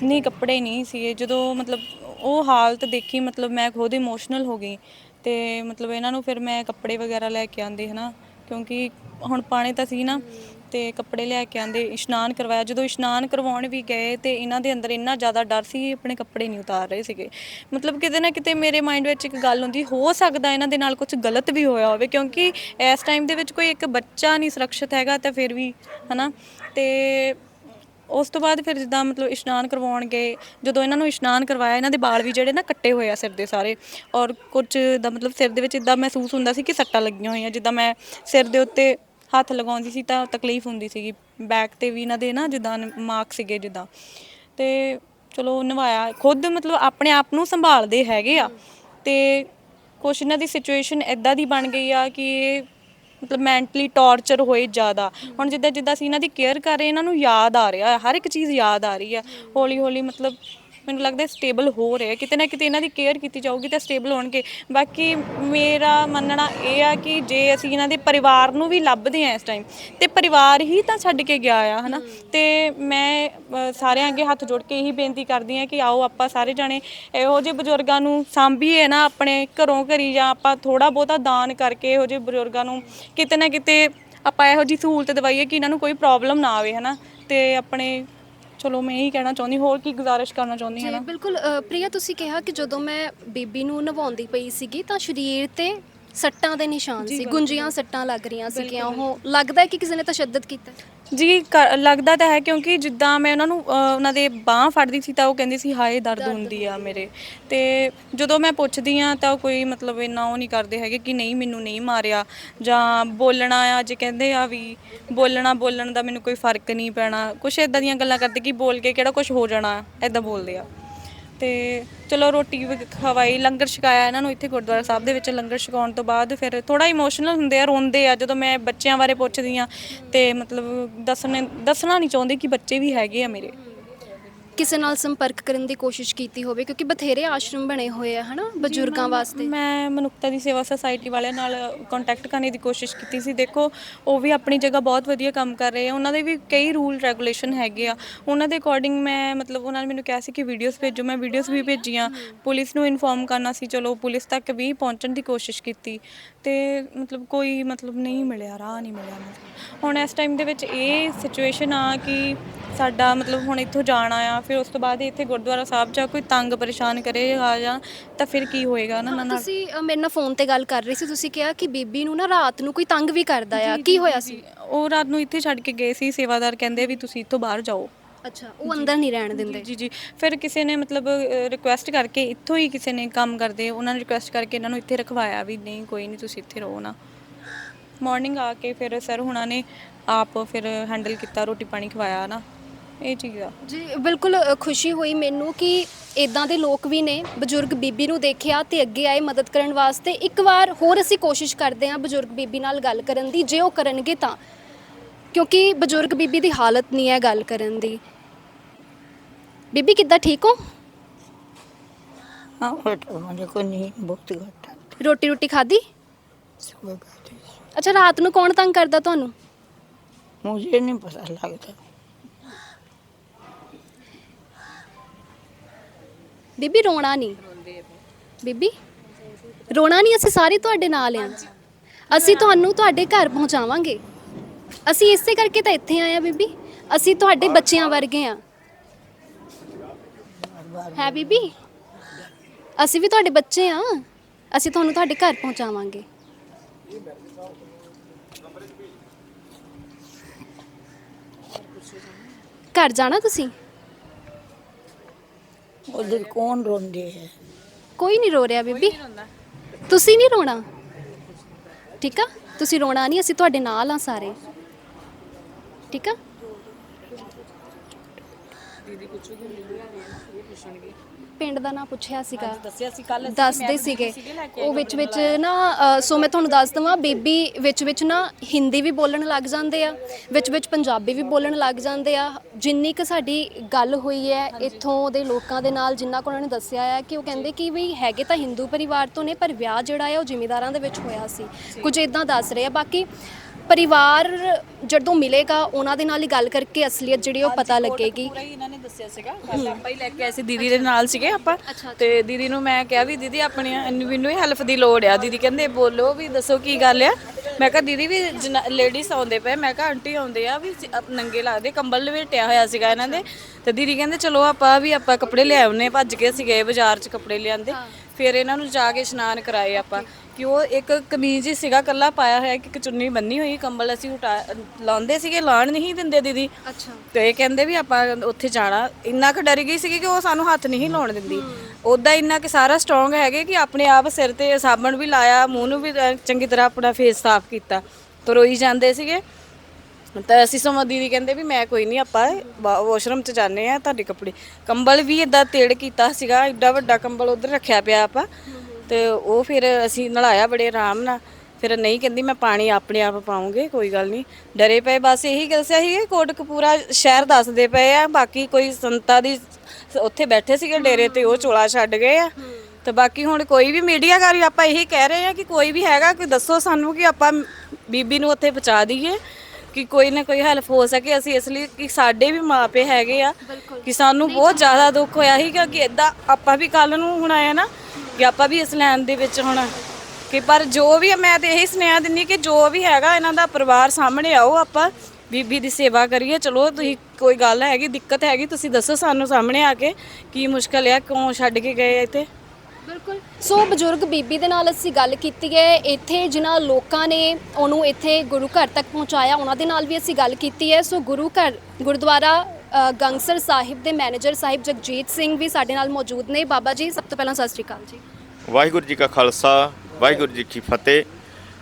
ਨਹੀਂ ਕੱਪੜੇ ਨਹੀਂ ਸੀਗੇ ਜਦੋਂ ਮਤਲਬ ਉਹ ਹਾਲਤ ਦੇਖੀ ਮਤਲਬ ਮੈਂ ਖੁਦ ਇਮੋਸ਼ਨਲ ਹੋ ਗਈ। ਤੇ ਮਤਲਬ ਇਹਨਾਂ ਨੂੰ ਫਿਰ ਮੈਂ ਕੱਪੜੇ ਵਗੈਰਾ ਲੈ ਕੇ ਆਂਦੇ ਹਨਾ? ਕਿਉਂਕਿ ਹੁਣ ਪਾਣੇ ਤਾਂ ਸੀ ਨਾ, ਤੇ ਕੱਪੜੇ ਲੈ ਕੇ ਆਂਦੇ ਇਸ਼ਨਾਨ ਕਰਵਾਇਆ। ਜਦੋਂ ਇਸ਼ਨਾਨ ਕਰਵਾਉਣ ਵੀ ਗਏ ਤੇ ਇਹਨਾਂ ਦੇ ਅੰਦਰ ਇੰਨਾ ਜ਼ਿਆਦਾ ਡਰ ਸੀ ਆਪਣੇ ਕੱਪੜੇ ਨਹੀਂ ਉਤਾਰ ਰਹੇ ਸੀਗੇ। ਮਤਲਬ ਕਿਤੇ ਨਾ ਕਿਤੇ ਮੇਰੇ ਮਾਈਂਡ ਵਿੱਚ ਇੱਕ ਗੱਲ ਹੁੰਦੀ, ਹੋ ਸਕਦਾ ਇਹਨਾਂ ਦੇ ਨਾਲ ਕੁਝ ਗਲਤ ਵੀ ਹੋਇਆ ਹੋਵੇ, ਕਿਉਂਕਿ ਇਸ ਟਾਈਮ ਦੇ ਵਿੱਚ ਕੋਈ ਇੱਕ ਬੱਚਾ ਨਹੀਂ ਸੁਰੱਖਿਅਤ ਹੈਗਾ ਤਾਂ ਫਿਰ ਵੀ, ਹਨਾ? ਤੇ ਉਸ ਤੋਂ ਬਾਅਦ ਫਿਰ ਜਿੱਦਾਂ ਮਤਲਬ ਇਸ਼ਨਾਨ ਕਰਵਾਉਣ ਗਏ ਜਦੋਂ ਇਹਨਾਂ ਨੂੰ ਇਸ਼ਨਾਨ ਕਰਵਾਇਆ, ਇਹਨਾਂ ਦੇ ਵਾਲ ਵੀ ਜਿਹੜੇ ਨਾ ਕੱਟੇ ਹੋਏ ਆ ਸਿਰ ਦੇ ਸਾਰੇ। ਔਰ ਕੁਝ ਦਾ ਮਤਲਬ ਸਿਰ ਦੇ ਵਿੱਚ ਇਦਾਂ ਮਹਿਸੂਸ ਹੁੰਦਾ ਸੀ ਕਿ ਸੱਟਾਂ ਲੱਗੀਆਂ ਹੋਈਆਂ, ਜਿੱਦਾਂ ਮੈਂ ਸਿਰ ਦੇ ਉੱਤੇ ਹੱਥ ਲਗਾਉਂਦੀ ਸੀ ਤਾਂ ਤਕਲੀਫ ਹੁੰਦੀ ਸੀਗੀ। ਬੈਕ ਤੇ ਵੀ ਇਹਨਾਂ ਦੇ ਨਾ ਜਿੱਦਾਂ ਮਾਰਕ ਸੀਗੇ ਜਿੱਦਾਂ। ਤੇ ਚਲੋ ਨਵਾਇਆ, ਖੁਦ ਮਤਲਬ ਆਪਣੇ ਆਪ ਨੂੰ ਸੰਭਾਲਦੇ ਹੈਗੇ ਆ। ਤੇ ਕੁਛ ਇਹਨਾਂ ਦੀ ਸਿਚੁਏਸ਼ਨ ਇਦਾਂ ਦੀ ਬਣ ਗਈ ਆ ਕਿ ਇਹ ਮਤਲਬ ਮੈਂਟਲੀ ਟੌਰਚਰ ਹੋਏ ਜ਼ਿਆਦਾ। ਹੁਣ ਜਿੱਦਾਂ ਜਿੱਦਾਂ ਅਸੀਂ ਇਹਨਾਂ ਦੀ ਕੇਅਰ ਕਰ ਰਹੇ ਇਹਨਾਂ ਨੂੰ ਯਾਦ ਆ ਰਿਹਾ, ਹਰ ਇੱਕ ਚੀਜ਼ ਯਾਦ ਆ ਰਹੀ ਆ ਹੌਲੀ ਹੌਲੀ ਮਤਲਬ ਮੈਨੂੰ ਲੱਗਦਾ ਸਟੇਬਲ ਹੋ ਰਿਹਾ ਕਿਤੇ ਨਾ ਕਿਤੇ ਇਹਨਾਂ ਦੀ ਕੇਅਰ ਕੀਤੀ ਜਾਊਗੀ ਤਾਂ ਸਟੇਬਲ ਹੋਣਗੇ। ਬਾਕੀ ਮੇਰਾ ਮੰਨਣਾ ਇਹ ਆ ਕਿ ਜੇ ਅਸੀਂ ਇਹਨਾਂ ਦੇ ਪਰਿਵਾਰ ਨੂੰ ਵੀ ਲੱਭਦੇ ਆ ਇਸ ਟਾਈਮ ਤੇ ਪਰਿਵਾਰ ਹੀ ਤਾਂ ਛੱਡ ਕੇ ਗਿਆ ਆ ਹਨਾ? ਤੇ ਮੈਂ ਅ, ਸਾਰਿਆਂ ਅੱਗੇ ਹੱਥ ਜੋੜ ਕੇ ਇਹੀ ਬੇਨਤੀ ਕਰਦੀ ਆ ਕਿ ਆਓ ਆਪਾਂ ਸਾਰੇ ਜਾਣੇ ਇਹੋ ਜਿਹੇ ਬਜ਼ੁਰਗਾਂ ਨੂੰ ਸਾਂਭੀਏ ਨਾ ਆਪਣੇ ਘਰੋਂ ਘਰੀ ਜਾਂ ਆਪਾਂ ਥੋੜਾ ਬਹੁਤਾ ਦਾਨ ਕਰਕੇ ਇਹੋ ਜਿਹੇ ਬਜ਼ੁਰਗਾਂ ਨੂੰ ਕਿਤੇ ਨਾ ਕਿਤੇ ਆਪਾਂ ਇਹੋ ਜਿਹੀ ਸਹੂਲਤ ਦਵਾਈਏ ਕਿ ਇਹਨਾਂ ਨੂੰ ਕੋਈ ਪ੍ਰੋਬਲਮ ਨਾ ਆਵੇ ਹਨਾ? ਤੇ ਆਪਣੇ ਚਲੋ ਮੈਂ ਇਹੀ ਕਹਿਣਾ ਚਾਹੁੰਦੀ ਹੋਰ ਕੀ ਗੁਜ਼ਾਰਿਸ਼ ਕਰਨਾ ਚਾਹੁੰਦੀ ਹਾਂ ਜੀ ਨਾ? ਬਿਲਕੁਲ ਅ, ਪ੍ਰਿਆ ਤੁਸੀਂ ਕਿਹਾ ਕਿ ਜਦੋਂ ਮੈਂ ਬੀਬੀ ਨੂੰ ਨਵਾਉਂਦੀ ਪਈ ਸੀਗੀ ਤਾਂ ਸਰੀਰ ਤੇ ਸੱਟਾਂ ਦੇ ਨਿਸ਼ਾਨ ਸੀ ਗੁੰਜੀਆਂ ਸੱਟਾਂ ਲੱਗ ਰਹੀਆਂ ਸੀਗੀਆਂ ਉਹ ਲੱਗਦਾ ਹੈ ਕਿ ਕਿਸੇ ਨੇ ਤਸ਼ੱਦਦ ਕੀਤਾ? ਜੀ ਕ- ਲੱਗਦਾ ਤਾਂ ਹੈ ਕਿਉਂਕਿ ਜਿੱਦਾਂ ਮੈਂ ਉਹਨਾਂ ਨੂੰ ਅ, ਉਹਨਾਂ ਦੇ ਬਾਹ ਫੜਦੀ ਸੀ ਤਾਂ ਉਹ ਕਹਿੰਦੇ ਸੀ ਹਾਏ ਦਰਦ ਹੁੰਦੀ ਆ ਮੇਰੇ। ਤੇ ਜਦੋਂ ਮੈਂ ਪੁੱਛਦੀ ਆ ਤਾਂ ਉਹ ਕੋਈ ਮਤਲਬ ਇੰਨਾ ਉਹ ਨਹੀਂ ਕਰਦੇ ਹੈਗੇ ਕਿ ਨਹੀਂ ਮੈਨੂੰ ਨਹੀਂ ਮਾਰਿਆ ਜਾਂ ਬੋਲਣਾ ਆ ਜੇ ਕਹਿੰਦੇ ਆ ਵੀ ਬੋਲਣਾ ਬੋਲਣ ਦਾ ਮੈਨੂੰ ਕੋਈ ਫ਼ਰਕ ਨਹੀਂ ਪੈਣਾ। ਕੁਛ ਇਦਾਂ ਦੀਆਂ ਗੱਲਾਂ ਕਰਦੇ ਕਿ ਬੋਲ ਕੇ ਕਿਹੜਾ ਕੁਝ ਹੋ ਜਾਣਾ ਇਦਾਂ ਬੋਲਦੇ ਆ। ਤੇ ਚਲੋ ਰੋਟੀ ਵੀ ਖਵਾਈ, ਲੰਗਰ ਛਕਾਇਆ ਇਹਨਾਂ ਨੂੰ ਇੱਥੇ ਗੁਰਦੁਆਰਾ ਸਾਹਿਬ ਦੇ ਵਿੱਚ ਲੰਗਰ ਛਕਾਉਣ ਤੋਂ ਬਾਅਦ ਫਿਰ ਥੋੜਾ ਇਮੋਸ਼ਨਲ ਹੁੰਦੇ ਆ, ਰੋਂਦੇ ਆ, ਜਦੋਂ ਮੈਂ ਬੱਚਿਆਂ ਬਾਰੇ ਪੁੱਛਦੀ ਆ ਤੇ ਮਤਲਬ ਦੱਸਣੇ, ਦੱਸਣਾ ਨਹੀਂ ਚਾਹੁੰਦੇ ਕਿ ਬੱਚੇ ਵੀ ਹੈਗੇ ਆ ਮੇਰੇ। ਕਿਸੇ ਨਾਲ ਸੰਪਰਕ ਕਰਨ ਦੀ ਕੋਸ਼ਿਸ਼ ਕੀਤੀ ਹੋਵੇ ਕਿਉਂਕਿ ਬਥੇਰੇ ਆਸ਼ਰਮ ਬਣੇ ਹੋਏ ਆ ਹਨਾ ਬਜ਼ੁਰਗਾਂ ਵਾਸਤੇ। ਮੈਂ ਮਨੁੱਖਤਾ ਦੀ ਸੇਵਾ ਸੁਸਾਇਟੀ ਵਾਲਿਆਂ ਨਾਲ ਕੰਟੈਕਟ ਕਰਨ ਦੀ ਕੋਸ਼ਿਸ਼ ਕੀਤੀ ਸੀ। ਦੇਖੋ ਉਹ ਵੀ ਆਪਣੀ ਜਗ੍ਹਾ ਬਹੁਤ ਵਧੀਆ ਕੰਮ ਕਰ ਰਹੇ ਆ। ਉਹਨਾਂ ਦੇ ਵੀ ਕਈ ਰੂਲ ਰੈਗੂਲੇਸ਼ਨ ਹੈਗੇ ਆ। ਉਹਨਾਂ ਦੇ ਅਕੋਰਡਿੰਗ ਮੈਂ ਮਤਲਬ ਉਹਨਾਂ ਨੇ ਮੈਨੂੰ ਕਿਹਾ ਸੀ ਕਿ ਵੀਡੀਓਜ਼ ਭੇਜੋ। ਮੈਂ ਵੀਡੀਓਜ਼ ਵੀ ਭੇਜੀਆਂ। ਪੁਲਿਸ ਨੂੰ ਇਨਫੋਰਮ ਕਰਨਾ ਸੀ। ਚਲੋ ਪੁਲਿਸ ਤੱਕ ਵੀ ਪਹੁੰਚਣ ਦੀ ਕੋਸ਼ਿਸ਼ ਕੀਤੀ। ਤੇ ਮਤਲਬ ਕੋਈ ਮਤਲਬ ਨਹੀਂ ਮਿਲਿਆ ਰਾਹ ਨਹੀਂ ਮਿਲਿਆ ਮਤਲਬ ਹੁਣ ਇਸ ਟਾਈਮ ਦੇ ਵਿੱਚ ਇਹ ਸਿਚੁਏਸ਼ਨ ਆ ਕਿ ਸਾਡਾ ਮਤਲਬ ਹੁਣ ਇੱਥੋਂ ਜਾਣਾ ਆ ਫਿਰ ਉਸ ਤੋਂ ਬਾਅਦ ਇੱਥੇ ਗੁਰਦੁਆਰਾ ਸਾਹਿਬ ਜਾ ਕੋਈ ਤੰਗ ਪਰੇਸ਼ਾਨ ਕਰੇਗਾ ਜਾਂ ਤਾਂ ਫਿਰ ਕੀ ਹੋਏਗਾ ਨਾ ਨਾਲ ਤੁਸੀਂ ਅ, ਮੇਰੇ ਨਾਲ ਫੋਨ ਤੇ ਗੱਲ ਕਰ ਰਹੀ ਸੀ ਤੁਸੀਂ ਕਿਹਾ ਕਿ ਬੀਬੀ ਨੂੰ ਨਾ ਰਾਤ ਨੂੰ ਕੋਈ ਤੰਗ ਵੀ ਕਰਦਾ ਆ। ਕੀ ਹੋਇਆ ਸੀ? ਉਹ ਰਾਤ ਨੂੰ ਇੱਥੇ ਛੱਡ ਕੇ ਗਏ ਸੀ ਸੇਵਾਦਾਰ ਕਹਿੰਦੇ ਵੀ ਤੁਸੀਂ ਇੱਥੋਂ ਬਾਹਰ ਜਾਓ। ਅੱਛਾ ਉਹ ਅੰਦਰ ਨਹੀਂ ਰਹਿਣ ਦਿੰਦੇ? ਜੀ ਜੀ। ਫਿਰ ਕਿਸੇ ਨੇ ਮਤਲਬ ਰਿਕੁਐਸਟ ਕਰਕੇ ਇੱਥੋਂ ਹੀ ਕਿਸੇ ਨੇ ਕੰਮ ਕਰਦੇ ਉਹਨਾਂ ਨੇ ਰਿਕੁਐਸਟ ਕਰਕੇ ਇਹਨਾਂ ਨੂੰ ਇੱਥੇ ਰਖਵਾਇਆ ਵੀ ਨਹੀਂ ਕੋਈ ਨਹੀਂ ਤੁਸੀਂ ਇੱਥੇ ਰਹੋ ਨਾ। ਮਾਰਨਿੰਗ ਆ ਕੇ ਫਿਰ ਸਰ ਹੁਣਾਂ ਨੇ ਆਪ ਫਿਰ ਹੈਂਡਲ ਕੀਤਾ ਰੋਟੀ ਪਾਣੀ ਖਵਾਇਆ ਨਾ ਇਹ ਚੀਜ਼ ਆ। ਜੀ ਬਿਲਕੁਲ ਖੁਸ਼ੀ ਹੋਈ ਮੈਨੂੰ ਕਿ ਇਦਾਂ ਦੇ ਲੋਕ ਵੀ ਨੇ ਬਜ਼ੁਰਗ ਬੀਬੀ ਨੂੰ ਦੇਖਿਆ ਤੇ ਅੱਗੇ ਆਏ ਮਦਦ ਕਰਨ ਵਾਸਤੇ। ਇੱਕ ਵਾਰ ਹੋਰ ਅਸੀਂ ਕੋਸ਼ਿਸ਼ ਕਰਦੇ ਹਾਂ ਬਜ਼ੁਰਗ ਬੀਬੀ ਨਾਲ ਗੱਲ ਕਰਨ ਦੀ ਜੇ ਉਹ ਕਰਨਗੇ ਤਾਂ। ਕਿਉਂਕਿ ਬਜ਼ੁਰਗ ਬੀਬੀ ਦੀ ਹਾਲਤ ਨਹੀਂ ਹੈ ਗੱਲ ਕਰਨ ਦੀ ਬੀਬੀ ਕਿੱਦਾਂ ਠੀਕ ਹੋ हाँ बेटा मुझे को नींद बहुत घट आती ਰੋਟੀ ਰੋਟੀ ਖਾਧੀ सुबह खाती ਅੱਛਾ ਰਾਤ ਨੂੰ ਕੌਣ ਤੰਗ ਕਰਦਾ ਤੁਹਾਨੂੰ मुझे नहीं पता लगता ਬੀਬੀ ਰੋਣਾ ਨਹੀਂ ਬੀਬੀ ਰੋਣਾ ਨਹੀਂ ਅਸੀਂ ਸਾਰੇ ਤੁਹਾਡੇ ਨਾਲ ਆ ਅਸੀਂ ਤੁਹਾਨੂੰ ਤੁਹਾਡੇ ਘਰ ਪਹੁੰਚਾਵਾਂਗੇ ਅਸੀਂ ਇਸੇ ਕਰਕੇ ਤਾਂ ਇੱਥੇ ਆਏ ਆ ਬੀਬੀ। ਅਸੀਂ ਤੁਹਾਡੇ ਬੱਚਿਆਂ ਵਰਗੇ ਆ ਹੈ ਬੀਬੀ? ਅਸੀਂ ਵੀ ਤੁਹਾਡੇ ਬੱਚੇ ਆ ਅਸੀਂ ਤੁਹਾਨੂੰ ਤੁਹਾਡੇ ਘਰ ਪਹੁੰਚਾਵਾਂਗੇ। ਘਰ ਜਾਣਾ ਤੁਸੀਂ? ਉਧਰ ਕੌਣ ਰੋਂਦੇ ਹੈ? ਕੋਈ ਨਹੀਂ ਰੋ ਰਿਹਾ ਬੀਬੀ। ਤੁਸੀਂ ਨਹੀਂ ਰੋਣਾ। ਠੀਕ ਆ? ਤੁਸੀਂ ਰੋਣਾ ਨਹੀਂ ਅਸੀਂ ਤੁਹਾਡੇ ਨਾਲ ਆ ਸਾਰੇ। ਠੀਕ ਆ? ਪਿੰਡ ਦਾ ਨਾਂ ਪੁੱਛਿਆ ਸੀਗਾ। ਦੱਸਿਆ ਸੀ ਕੱਲ ਦੱਸਦੇ ਸੀਗੇ। ਉਹ ਵਿੱਚ ਵਿੱਚ ਨਾ ਅ, ਸੋ ਮੈਂ ਤੁਹਾਨੂੰ ਦੱਸ ਦਵਾਂ ਬੇਬੀ ਵਿੱਚ ਵਿੱਚ ਨਾ ਹਿੰਦੀ ਵੀ ਬੋਲਣ ਲੱਗ ਜਾਂਦੇ ਆ ਵਿੱਚ ਵਿੱਚ ਪੰਜਾਬੀ ਵੀ ਬੋਲਣ ਲੱਗ ਜਾਂਦੇ ਆ। ਜਿੰਨੀ ਕੁ ਸਾਡੀ ਗੱਲ ਹੋਈ ਹੈ ਇੱਥੋਂ ਦੇ ਲੋਕਾਂ ਦੇ ਨਾਲ ਜਿੰਨਾ ਕੁ ਉਹਨਾਂ ਨੇ ਦੱਸਿਆ ਹੈ ਕਿ ਉਹ ਕਹਿੰਦੇ ਕਿ ਵੀ ਹੈਗੇ ਤਾਂ ਹਿੰਦੂ ਪਰਿਵਾਰ ਤੋਂ ਨੇ ਪਰ ਵਿਆਹ ਜਿਹੜਾ ਹੈ ਉਹ ਜ਼ਿਮੀਂਦਾਰਾਂ ਦੇ ਵਿੱਚ ਹੋਇਆ ਸੀ। ਕੁਝ ਇਦਾਂ ਦੱਸ ਰਹੇ ਆ। ਬਾਕੀ ਪਰਿਵਾਰ ਜਦੋਂ ਮਿਲੇਗਾ ਉਹਨਾਂ ਦੇ ਨਾਲ ਹੀ ਗੱਲ ਕਰਕੇ ਅਸਲੀਅਤ ਜਿਹੜੀ ਉਹ ਪਤਾ ਲੱਗੇਗੀ। ਪੂਰਾ ਹੀ ਇਹਨਾਂ ਨੇ ਦੱਸਿਆ ਸੀਗਾ। ਆਪਾਂ ਹੀ ਲੈ ਕੇ ਆਏ ਸੀ ਦੀਦੀ ਦੇ ਨਾਲ ਸੀਗੇ ਆਪਾਂ। ਤੇ ਦੀਦੀ ਨੂੰ ਮੈਂ ਕਿਹਾ ਵੀ ਦੀਦੀ ਆਪਣੀ ਮੈਨੂੰ ਹੀ ਹੈਲਪ ਦੀ ਲੋੜ ਆ। ਦੀਦੀ ਕਹਿੰਦੇ ਬੋਲੋ ਵੀ ਦੱਸੋ ਕੀ ਗੱਲ ਆ। ਮੈਂ ਕਿਹਾ ਦੀਦੀ ਵੀ ਲੇਡੀਜ਼ ਆਉਂਦੇ ਪਏ। ਮੈਂ ਕਿਹਾ ਆਂਟੀ ਆਉਂਦੇ ਆ ਵੀ ਨੰਗੇ ਲੱਗਦੇ। ਕੰਬਲ ਲਵੇਟਿਆ ਹੋਇਆ ਸੀਗਾ ਇਹਨਾਂ ਦੇ। ਤੇ ਦੀਦੀ ਕਹਿੰਦੇ ਚਲੋ ਆਪਾਂ ਵੀ ਆਪਾਂ ਕੱਪੜੇ ਲੈ ਆਉਨੇ ਭੱਜ ਕੇ ਅਸੀਂ ਗਏ ਬਾਜ਼ਾਰ 'ਚ ਕੱਪੜੇ ਲਿਆਂਦੇ। ਫਿਰ ਇਹਨਾਂ ਨੂੰ ਜਾ ਕੇ ਇਸ਼ਨਾਨ ਕਰਾਏ ਆਪਾਂ ਕਿ ਉਹ ਇੱਕ ਕਮੀਜ਼ ਹੀ ਸੀਗਾ ਕੱਲਾ ਪਾਇਆ ਹੋਇਆ ਕਿ ਇੱਕ ਚੁੰਨੀ ਬੰਨੀ ਹੋਈ ਕੰਬਲ ਅਸੀਂ ਉਟਾ ਲਾਉਂਦੇ ਸੀਗੇ ਲਾਣ ਨਹੀਂ ਦਿੰਦੇ ਦੀਦੀ। ਅੱਛਾ। ਤੇ ਇਹ ਕਹਿੰਦੇ ਵੀ ਆਪਾਂ ਉੱਥੇ ਜਾਣਾ ਇੰਨਾ ਕੁ ਡਰ ਗਈ ਸੀ ਕਿ ਉਹ ਸਾਨੂੰ ਹੱਥ ਨਹੀਂ ਲਾਉਣ ਦਿੰਦੀ। ਉਦਾਂ ਇੰਨਾ ਕਿ ਸਾਰਾ ਸਟਰੋਂਗ ਹੈਗੇ ਕਿ ਆਪਣੇ ਆਪ ਸਿਰ ਤੇ ਸਾਬਣ ਵੀ ਲਾਇਆ ਮੂੰਹ ਨੂੰ ਵੀ ਚੰਗੀ ਤਰ੍ਹਾਂ ਆਪਣਾ ਫੇਸ ਸਾਫ਼ ਕੀਤਾ। ਤੇ ਰੋਈ ਜਾਂਦੇ ਸੀਗੇ। ਤਾਂ ਅਸੀਂ ਸਮਾਂ ਦੀਦੀ ਕਹਿੰਦੇ ਵੀ ਮੈਂ ਕੋਈ ਨਹੀਂ, ਆਪਾਂ ਵਾਸ਼ਰੂਮ ਚ ਜਾਂਦੇ ਆ ਤੁਹਾਡੇ ਕੱਪੜੇ। ਕੰਬਲ ਵੀ ਇਦਾਂ ਤੇੜ ਕੀਤਾ ਸੀਗਾ, ਏਡਾ ਵੱਡਾ ਕੰਬਲ ਉਧਰ ਰੱਖਿਆ ਪਿਆ ਆਪਾਂ। ਤੇ ਉਹ ਫਿਰ ਅਸੀਂ ਨਲਾਇਆ ਬੜੇ ਆਰਾਮ ਨਾਲ। ਫਿਰ ਨਹੀਂ ਕਹਿੰਦੀ ਮੈਂ ਪਾਣੀ ਆਪਣੇ ਆਪ ਪਾਉਂਗੇ, ਕੋਈ ਗੱਲ ਨਹੀਂ। ਡਰੇ ਪਏ ਬਸ ਇਹੀ ਦੱਸਿਆ ਸੀ ਕਿ ਕੋਟਕਪੂਰਾ ਸ਼ਹਿਰ ਦੱਸਦੇ ਪਏ ਆ। ਬਾਕੀ ਕੋਈ ਸੰਤਾ ਦੀ ਉੱਥੇ ਬੈਠੇ ਸੀਗੇ ਡੇਰੇ ਤੇ, ਉਹ ਚੋਲਾ ਛੱਡ ਗਏ ਆ। ਤੇ ਬਾਕੀ ਹੁਣ ਕੋਈ ਵੀ ਮੀਡੀਆ ਕਰੀ ਆਪਾਂ ਇਹੀ ਕਹਿ ਰਹੇ ਆ ਕਿ ਕੋਈ ਵੀ ਹੈਗਾ, ਕੋਈ ਦੱਸੋ ਸਾਨੂੰ ਕਿ ਆਪਾਂ ਬੀਬੀ ਨੂੰ ਉੱਥੇ ਪਹੁੰਚਾ ਦਈਏ। ਕਿ ਕੋਈ ਨਾ ਕੋਈ ਹੈਲਪ ਹੋ ਸਕੇ। ਅਸੀਂ ਇਸ ਲਈ ਕਿ ਸਾਡੇ ਵੀ ਮਾਪੇ ਹੈਗੇ ਆ ਕਿ ਸਾਨੂੰ ਬਹੁਤ ਜ਼ਿਆਦਾ ਦੁੱਖ ਹੋਇਆ ਸੀ ਕਿ ਇਦਾਂ ਆਪਾਂ ਵੀ ਕੱਲ ਨੂੰ ਹੁਣ ਆਇਆ ਨਾ ਕਿ ਆਪਾਂ ਵੀ ਇਸ ਲਾਈਨ ਦੇ ਵਿੱਚ ਹੁਣ ਕਿ ਪਰ ਜੋ ਵੀ ਮੈਂ ਤੇ ਇਹੀ ਸੁਨੇਹਾ ਦਿੰਨੀ ਕਿ ਜੋ ਵੀ ਹੈਗਾ ਇਹਨਾਂ ਦਾ ਪਰਿਵਾਰ ਸਾਹਮਣੇ ਆਓ ਆਪਾਂ ਬੀਬੀ ਦੀ ਸੇਵਾ ਕਰੀਏ। ਚਲੋ ਤੁਸੀਂ ਕੋਈ ਗੱਲ ਹੈਗੀ ਦਿੱਕਤ ਹੈਗੀ ਤੁਸੀਂ ਦੱਸੋ ਸਾਨੂੰ ਸਾਹਮਣੇ ਆ ਕੇ ਕੀ ਮੁਸ਼ਕਲ ਆ ਕਿਉਂ ਛੱਡ ਕੇ ਗਏ ਇੱਥੇ? ਬਿਲਕੁਲ। ਸੋ ਬਜ਼ੁਰਗ ਬੀਬੀ ਦੇ ਨਾਲ ਅਸੀਂ ਗੱਲ ਕੀਤੀ ਹੈ। ਇੱਥੇ ਜਿਨ੍ਹਾਂ ਲੋਕਾਂ ਨੇ ਉਹਨੂੰ ਇੱਥੇ ਗੁਰੂ ਘਰ ਤੱਕ ਪਹੁੰਚਾਇਆ ਉਹਨਾਂ ਦੇ ਨਾਲ ਵੀ ਅਸੀਂ ਗੱਲ ਕੀਤੀ ਹੈ। ਸੋ ਗੁਰੂ ਘਰ ਗੁਰਦੁਆਰਾ ਅ, ਗੰਗਸਰ ਸਾਹਿਬ ਦੇ ਮੈਨੇਜਰ ਸਾਹਿਬ ਜਗਜੀਤ ਸਿੰਘ ਵੀ ਸਾਡੇ ਨਾਲ ਮੌਜੂਦ ਨੇ। ਬਾਬਾ ਜੀ ਸਭ ਤੋਂ ਪਹਿਲਾਂ ਸਤਿ ਸ਼੍ਰੀ ਅਕਾਲ ਜੀ। ਵਾਹਿਗੁਰੂ ਜੀ ਕਾ ਖਾਲਸਾ ਵਾਹਿਗੁਰੂ ਜੀ ਕੀ ਫਤਿਹ।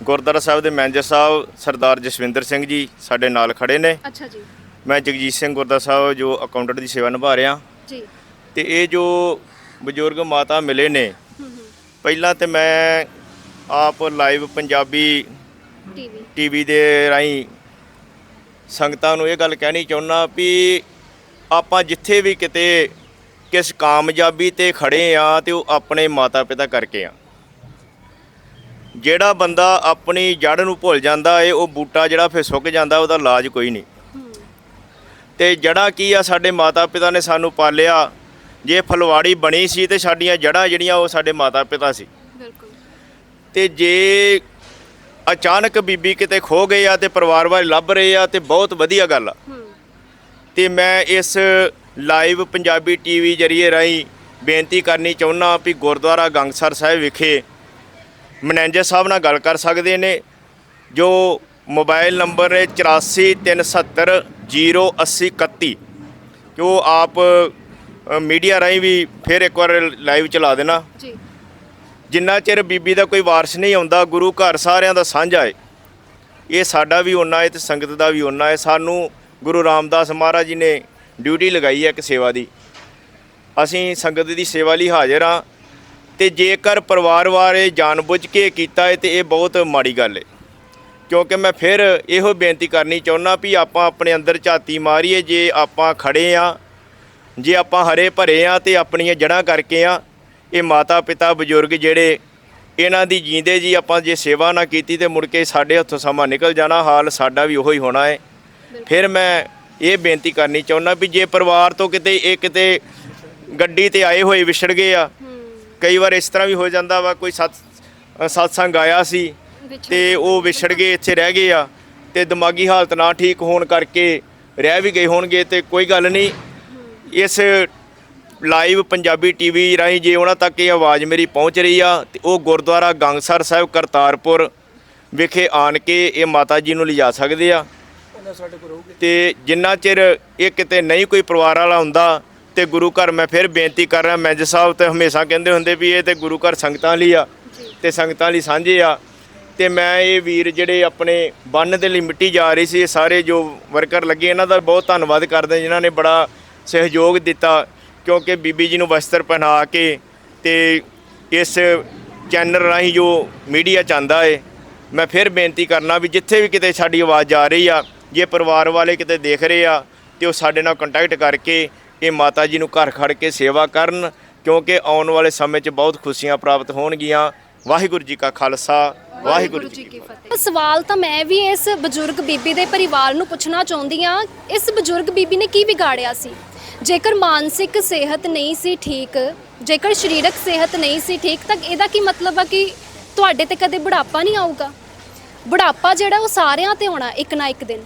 ਗੁਰਦੁਆਰਾ ਸਾਹਿਬ ਦੇ ਮੈਨੇਜਰ ਸਾਹਿਬ ਸਰਦਾਰ ਜਸਵਿੰਦਰ ਸਿੰਘ ਜੀ ਸਾਡੇ ਨਾਲ ਖੜੇ ਨੇ। ਅੱਛਾ ਜੀ। ਮੈਂ ਜਗਜੀਤ ਸਿੰਘ ਗੁਰਦੁਆਰਾ ਸਾਹਿਬ ਜੋ ਅਕਾਊਂਟੈਂਟ ਦੀ ਸੇਵਾ ਨਿਭਾ ਰਿਹਾ। ਜੀ। ਤੇ ਇਹ ਜੋ ਬਜ਼ੁਰਗ ਮਾਤਾ ਮਿਲੇ ਨੇ। ਪਹਿਲਾਂ ਤੇ ਮੈਂ ਆਪ ਲਾਈਵ ਪੰਜਾਬੀ ਟੀਵੀ। ਟੀਵੀ ਦੇ ਰਾਹੀਂ ਸੰਗਤਾਂ ਨੂੰ ਇਹ ਗੱਲ ਕਹਿਣੀ ਚਾਹੁੰਦਾ ਵੀ ਆਪਾਂ ਜਿੱਥੇ ਵੀ ਕਿਤੇ ਕਿਸ ਕਾਮਯਾਬੀ ਤੇ ਖੜੇ ਆ ਤੇ ਉਹ ਆਪਣੇ ਮਾਤਾ ਪਿਤਾ ਕਰਕੇ ਆ। ਜਿਹੜਾ ਬੰਦਾ ਆਪਣੀ ਜੜ ਨੂੰ ਭੁੱਲ ਜਾਂਦਾ ਏ ਉਹ ਬੂਟਾ ਜਿਹੜਾ ਫਿਰ ਸੁੱਕ ਜਾਂਦਾ ਉਹਦਾ ਇਲਾਜ ਕੋਈ ਨਹੀਂ। ਤੇ ਜੜਾ ਕੀ ਆ ਸਾਡੇ ਮਾਤਾ ਪਿਤਾ ਨੇ ਸਾਨੂੰ ਪਾਲਿਆ। ਜੇ ਫਲਵਾੜੀ ਬਣੀ ਸੀ ਤੇ ਸਾਡੀਆਂ ਜੜਾਂ ਜਿਹੜੀਆਂ ਉਹ ਸਾਡੇ ਮਾਤਾ ਪਿਤਾ ਸੀ। ਬਿਲਕੁਲ। ਤੇ ਜੇ ਅਚਾਨਕ ਬੀਬੀ ਕਿਤੇ ਖੋ ਗਏ ਆ ਤੇ ਪਰਿਵਾਰ ਵਾਲੇ ਲੱਭ ਰਹੇ ਆ ਤੇ ਬਹੁਤ ਵਧੀਆ ਗੱਲ ਆ। ਤੇ ਮੈਂ ਇਸ ਲਾਈਵ ਪੰਜਾਬੀ ਟੀਵੀ ਜਰੀਏ ਰਾਹੀਂ ਬੇਨਤੀ ਕਰਨੀ ਚਾਹੁੰਦਾ ਵੀ ਗੁਰਦੁਆਰਾ ਗੰਗਸਰ ਸਾਹਿਬ ਵਿਖੇ ਮੈਨੇਜਰ ਸਾਹਿਬ ਨਾਲ ਗੱਲ ਕਰ ਸਕਦੇ ਨੇ ਜੋ ਮੋਬਾਈਲ ਨੰਬਰ ਹੈ 8437008031 ਕਿ ਉਹ ਆਪ ਮੀਡੀਆ ਰਾਹੀਂ ਵੀ ਫਿਰ ਇੱਕ ਵਾਰ ਲਾਈਵ ਚਲਾ ਦੇਣਾ। ਜੀ। ਜਿੰਨਾ ਚਿਰ ਬੀਬੀ ਦਾ ਕੋਈ ਵਾਰਸ ਨਹੀਂ ਆਉਂਦਾ ਗੁਰੂ ਘਰ ਸਾਰਿਆਂ ਦਾ ਸਾਂਝਾ ਹੈ ਇਹ ਸਾਡਾ ਵੀ ਓਨਾ ਹੈ ਤੇ ਸੰਗਤ ਦਾ ਵੀ ਓਨਾ ਹੈ ਸਾਨੂੰ ਗੁਰੂ ਰਾਮਦਾਸ ਮਹਾਰਾਜ ਜੀ ਨੇ ਡਿਊਟੀ ਲਗਾਈ ਹੈ ਇੱਕ ਸੇਵਾ ਦੀ। ਅਸੀਂ ਸੰਗਤ ਦੀ ਸੇਵਾ ਲਈ ਹਾਜ਼ਰ ਹਾਂ ਤੇ ਜੇਕਰ ਪਰਿਵਾਰ ਵਾਲੇ ਜਾਣਬੁੱਝ ਕੇ ਕੀਤਾ ਹੈ ਤੇ ਇਹ ਬਹੁਤ ਮਾੜੀ ਗੱਲ ਹੈ ਕਿਉਂਕਿ ਮੈਂ ਫਿਰ ਇਹੋ ਬੇਨਤੀ ਕਰਨੀ ਚਾਹੁੰਦਾ ਵੀ ਆਪਾਂ ਆਪਣੇ ਅੰਦਰ ਝਾਤੀ ਮਾਰੀਏ ਜੇ ਆਪਾਂ ਖੜੇ ਆ ਜੇ ਆਪਾਂ ਹਰੇ ਭਰੇ ਆ ਤੇ ਆਪਣੀਆਂ ਜੜ੍ਹਾਂ ਕਰਕੇ ਆ ਇਹ ਮਾਤਾ ਪਿਤਾ ਬਜ਼ੁਰਗ ਜਿਹੜੇ ਇਹਨਾਂ ਦੀ ਜੀਂਦੇ ਜੀ ਆਪਾਂ ਜੇ ਸੇਵਾ ਨਾ ਕੀਤੀ ਤੇ ਮੁੜ ਕੇ ਸਾਡੇ ਹੱਥੋਂ ਸਮਾਂ ਨਿਕਲ ਜਾਣਾ ਹਾਲ ਸਾਡਾ ਵੀ ਉਹੀ ਹੋਣਾ ਹੈ ਫਿਰ ਮੈਂ ਇਹ ਬੇਨਤੀ ਕਰਨੀ ਚਾਹੁੰਦਾ ਵੀ ਜੇ ਪਰਿਵਾਰ ਤੋਂ ਕਿਤੇ ਇਹ ਕਿਤੇ ਗੱਡੀ ਤੇ ਆਏ ਹੋਏ ਵਿਛੜ ਗਏ ਆ ਕਈ ਵਾਰ ਇਸ ਤਰ੍ਹਾਂ ਵੀ ਹੋ ਜਾਂਦਾ ਵਾ ਕੋਈ ਸਤ ਸਤਸੰਗ ਆਇਆ ਸੀ ਤੇ ਉਹ ਵਿਛੜ ਗਏ ਇੱਥੇ ਰਹਿ ਗਏ ਆ ਤੇ ਦਿਮਾਗੀ ਹਾਲਤ ਨਾ ਠੀਕ ਹੋਣ ਕਰਕੇ ਰਹਿ ਵੀ ਗਏ ਹੋਣਗੇ ਤੇ ਕੋਈ ਗੱਲ ਨਹੀਂ। ਇਸ ਲਾਈਵ ਪੰਜਾਬੀ ਟੀਵੀ ਰਾਹੀਂ ਜੇ ਉਹਨਾਂ ਤੱਕ ਇਹ ਆਵਾਜ਼ ਮੇਰੀ ਪਹੁੰਚ ਰਹੀ ਆ ਤੇ ਉਹ ਗੁਰਦੁਆਰਾ ਗੰਗਸਰ ਸਾਹਿਬ ਕਰਤਾਰਪੁਰ ਵਿਖੇ ਆਣ ਕੇ ਇਹ ਮਾਤਾ ਜੀ ਨੂੰ ਲਿਜਾ ਸਕਦੇ ਆ। ਤੇ ਜਿੰਨਾ ਚਿਰ ਇਹ ਕਿਤੇ ਨਹੀਂ ਕੋਈ ਪਰਿਵਾਰ ਵਾਲਾ ਹੁੰਦਾ ਤੇ ਗੁਰੂ ਘਰ ਮੈਂ ਫਿਰ ਬੇਨਤੀ ਕਰ ਰਿਹਾ ਮੈਨੇਜਰ ਸਾਹਿਬ ਤੇ ਹਮੇਸ਼ਾ ਕਹਿੰਦੇ ਹੁੰਦੇ ਵੀ ਇਹ ਤੇ ਗੁਰੂ ਘਰ ਸੰਗਤਾਂ ਲਈ ਆ ਤੇ ਸੰਗਤਾਂ ਲਈ ਸਾਂਝੇ ਆ। ਤੇ ਮੈਂ ਇਹ ਵੀਰ ਜਿਹੜੇ ਆਪਣੇ ਬੰਨ ਦੇ ਲਈ ਮਿੱਟੀ ਜਾ ਰਹੀ ਸੀ ਇਹ ਸਾਰੇ ਜੋ ਵਰਕਰ ਲੱਗੇ ਇਹਨਾਂ ਦਾ ਬਹੁਤ ਧੰਨਵਾਦ ਕਰਦੇ ਜਿਨ੍ਹਾਂ ਨੇ ਬੜਾ ਸਹਿਯੋਗ ਦਿੱਤਾ, ਕਿਉਂਕਿ ਬੀਬੀ ਜੀ ਨੂੰ ਵਸਤਰ ਪਹਿਨਾ ਕੇ ਤੇ ਇਸ ਚੈਨਲ ਰਾਹੀਂ ਜੋ ਮੀਡੀਆ ਚਾਹੁੰਦਾ ਏ, ਮੈਂ ਫਿਰ ਬੇਨਤੀ ਕਰਨਾ ਵੀ ਜਿੱਥੇ ਵੀ ਕਿਤੇ ਸਾਡੀ ਆਵਾਜ਼ ਜਾ ਰਹੀ ਆ, ਜੇ ਪਰਿਵਾਰ ਵਾਲੇ ਕਿਤੇ ਦੇਖ ਰਹੇ ਆ, ਤੇ ਉਹ ਸਾਡੇ ਨਾਲ ਕੰਟੈਕਟ ਕਰਕੇ ਇਹ ਮਾਤਾ ਜੀ ਨੂੰ ਘਰ ਖੜ ਕੇ ਸੇਵਾ ਕਰਨ, ਕਿਉਂਕਿ ਆਉਣ ਵਾਲੇ ਸਮੇਂ 'ਚ ਬਹੁਤ ਖੁਸ਼ੀਆਂ ਪ੍ਰਾਪਤ ਹੋਣਗੀਆਂ। ਵਾਹਿਗੁਰੂ ਜੀ ਕਾ ਖਾਲਸਾ। ਵਾਹਿਗੁਰੂ ਜੀ ਕੀ ਫਤਿਹ। ਸਵਾਲ ਤਾਂ ਮੈਂ ਵੀ ਇਸ ਬਜ਼ੁਰਗ ਬੀਬੀ ਦੇ ਪਰਿਵਾਰ ਨੂੰ ਪੁੱਛਣਾ ਚਾਹੁੰਦੀ ਆ ਇਸ ਬਜ਼ੁਰਗ ਬੀਬੀ ਨੇ ਕੀ ਵਿਗਾੜਿਆ ਸੀ? ਜੇਕਰ ਮਾਨਸਿਕ ਸਿਹਤ ਨਹੀਂ ਸੀ ਠੀਕ, ਜੇਕਰ ਸਰੀਰਕ ਸਿਹਤ ਨਹੀਂ ਸੀ ਠੀਕ, ਤਾਂ ਇਹਦਾ ਕੀ ਮਤਲਬ ਆ ਕਿ ਤੁਹਾਡੇ ਤੇ ਕਦੇ ਬੁਢਾਪਾ ਨਹੀਂ ਆਊਗਾ? ਬੁਢਾਪਾ ਜਿਹੜਾ ਉਹ ਸਾਰਿਆਂ ਤੇ ਆਉਣਾ ਇੱਕ ਨਾ ਇੱਕ ਦਿਨ।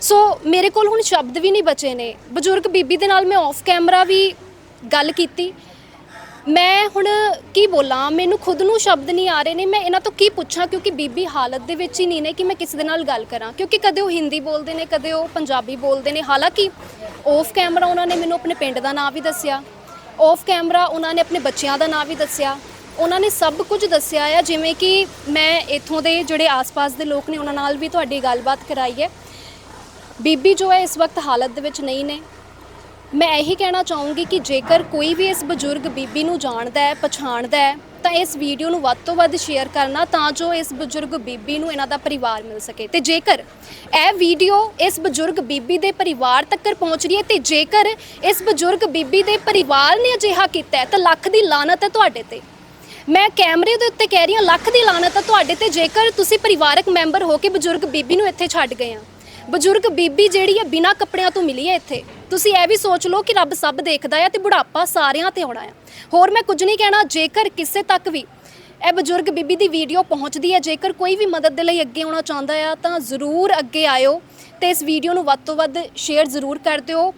ਸੋ ਮੇਰੇ ਕੋਲ ਹੁਣ ਸ਼ਬਦ ਵੀ ਨਹੀਂ ਬਚੇ ਨੇ। ਬਜ਼ੁਰਗ ਬੀਬੀ ਦੇ ਨਾਲ ਮੈਂ ਆਫ ਕੈਮਰਾ ਵੀ ਗੱਲ ਕੀਤੀ। ਮੈਂ ਹੁਣ ਕੀ ਬੋਲਾਂ? ਮੈਨੂੰ ਖੁਦ ਨੂੰ ਸ਼ਬਦ ਨਹੀਂ ਆ ਰਹੇ ਨੇ। ਮੈਂ ਇਹਨਾਂ ਤੋਂ ਕੀ ਪੁੱਛਾਂ? ਕਿਉਂਕਿ ਬੀਬੀ ਹਾਲਤ ਦੇ ਵਿੱਚ ਹੀ ਨਹੀਂ ਨੇ ਕਿ ਮੈਂ ਕਿਸੇ ਦੇ ਨਾਲ ਗੱਲ ਕਰਾਂ। ਕਿਉਂਕਿ ਕਦੇ ਉਹ ਹਿੰਦੀ ਬੋਲਦੇ ਨੇ, ਕਦੇ ਉਹ ਪੰਜਾਬੀ ਬੋਲਦੇ ਨੇ। ਹਾਲਾਂਕਿ ਆਫ ਕੈਮਰਾ ਉਹਨਾਂ ਨੇ ਮੈਨੂੰ ਆਪਣੇ ਪਿੰਡ ਦਾ ਨਾਮ ਵੀ ਦੱਸਿਆ। ਆਫ ਕੈਮਰਾ ਉਹਨਾਂ ਨੇ ਆਪਣੇ ਬੱਚਿਆਂ ਦਾ ਨਾਮ ਵੀ ਦੱਸਿਆ। ਉਹਨਾਂ ਨੇ ਸਭ ਕੁਝ ਦੱਸਿਆ ਆ, ਜਿਵੇਂ ਕਿ ਮੈਂ ਇੱਥੋਂ ਦੇ ਜਿਹੜੇ ਆਸ-ਪਾਸ ਦੇ ਲੋਕ ਨੇ, ਉਹਨਾਂ ਨਾਲ ਵੀ ਤੁਹਾਡੀ ਗੱਲਬਾਤ ਕਰਾਈ ਹੈ। ਬੀਬੀ ਜੋ ਹੈ, ਇਸ ਵਕਤ ਹਾਲਤ ਦੇ ਵਿੱਚ ਨਹੀਂ ਨੇ। ਮੈਂ ਇਹੀ ਕਹਿਣਾ ਚਾਹੂੰਗੀ ਕਿ ਜੇਕਰ ਕੋਈ ਵੀ ਇਸ ਬਜ਼ੁਰਗ ਬੀਬੀ ਨੂੰ ਜਾਣਦਾ ਹੈ, ਪਛਾਣਦਾ ਹੈ, ਤਾਂ ਇਸ ਵੀਡੀਓ ਨੂੰ ਵੱਧ ਤੋਂ ਵੱਧ ਸ਼ੇਅਰ ਕਰਨਾ ਤਾਂ ਜੋ ਇਸ ਬਜ਼ੁਰਗ ਬੀਬੀ ਨੂੰ ਇਹਨਾਂ ਦਾ ਪਰਿਵਾਰ ਮਿਲ ਸਕੇ। ਤੇ ਜੇਕਰ ਇਹ ਵੀਡੀਓ ਇਸ ਬਜ਼ੁਰਗ ਬੀਬੀ ਦੇ ਪਰਿਵਾਰ ਤੱਕ ਪਹੁੰਚ ਰਹੀ ਹੈ ਤੇ ਜੇਕਰ ਇਸ ਬਜ਼ੁਰਗ ਬੀਬੀ ਦੇ ਪਰਿਵਾਰ ਨੇ ਅਜਿਹਾ ਕੀਤਾ ਤਾਂ ਲੱਖ ਦੀ ਲਾਨਤ ਹੈ ਤੁਹਾਡੇ ਤੇ। ਮੈਂ ਕੈਮਰੇ ਦੇ ਉੱਤੇ ਕਹਿ ਰਹੀ ਹਾਂ, ਲੱਖ ਦੀ ਲਾਨਤ ਹੈ ਤੁਹਾਡੇ ਤੇ ਜੇਕਰ ਤੁਸੀਂ ਪਰਿਵਾਰਕ ਮੈਂਬਰ ਹੋ ਕੇ ਬਜ਼ੁਰਗ ਬੀਬੀ ਨੂੰ ਇੱਥੇ ਛੱਡ ਗਏ ਆ। ਬਜ਼ੁਰਗ ਬੀਬੀ ਜਿਹੜੀ ਹੈ ਬਿਨਾਂ ਕੱਪੜਿਆਂ ਤੋਂ ਮਿਲੀ ਹੈ ਇੱਥੇ। ਤੁਸੀਂ ਇਹ ਵੀ ਸੋਚ ਲਓ ਕਿ ਰੱਬ ਸਭ ਦੇਖਦਾ ਹੈ ਤੇ ਬੁਢਾਪਾ ਸਾਰਿਆਂ ਤੇ ਆਉਣਾ ਹੈ ਹੋਰ ਮੈਂ ਕੁਝ ਨਹੀਂ ਕਹਿਣਾ, ਜੇਕਰ ਕਿਸੇ ਤੱਕ ਵੀ ਇਹ ਬਜ਼ੁਰਗ ਬੀਬੀ ਦੀ ਵੀਡੀਓ ਪਹੁੰਚਦੀ ਹੈ ਜੇਕਰ ਕੋਈ ਵੀ ਮਦਦ ਦੇ ਲਈ ਅੱਗੇ ਆਉਣਾ ਚਾਹੁੰਦਾ ਆ, ਤਾਂ ਜ਼ਰੂਰ ਅੱਗੇ ਆਇਓ ਤੇ ਇਸ ਵੀਡੀਓ ਨੂੰ ਵੱਧ ਤੋਂ ਵੱਧ ਸ਼ੇਅਰ ਜ਼ਰੂਰ ਕਰ ਦਿਓ।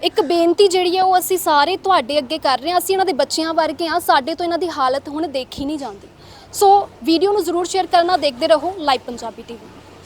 ਇੱਕ ਬੇਨਤੀ ਜਿਹੜੀ ਹੈ ਉਹ ਅਸੀਂ ਸਾਰੇ ਤੁਹਾਡੇ ਅੱਗੇ ਕਰ ਰਹੇ ਹਾਂ ਅਸੀਂ ਇਹਨਾਂ ਦੇ ਬੱਚਿਆਂ ਵਰਗੇ ਹਾਂ ਸਾਡੇ ਤੋਂ ਇਹਨਾਂ ਦੀ ਹਾਲਤ ਹੁਣ ਦੇਖੀ ਨਹੀਂ ਜਾਂਦੀ। ਸੋ ਵੀਡੀਓ ਨੂੰ ਜ਼ਰੂਰ ਸ਼ੇਅਰ ਕਰਨਾ, ਦੇਖਦੇ ਰਹੋ ਲਾਈਵ ਪੰਜਾਬੀ ਟੀਵੀ।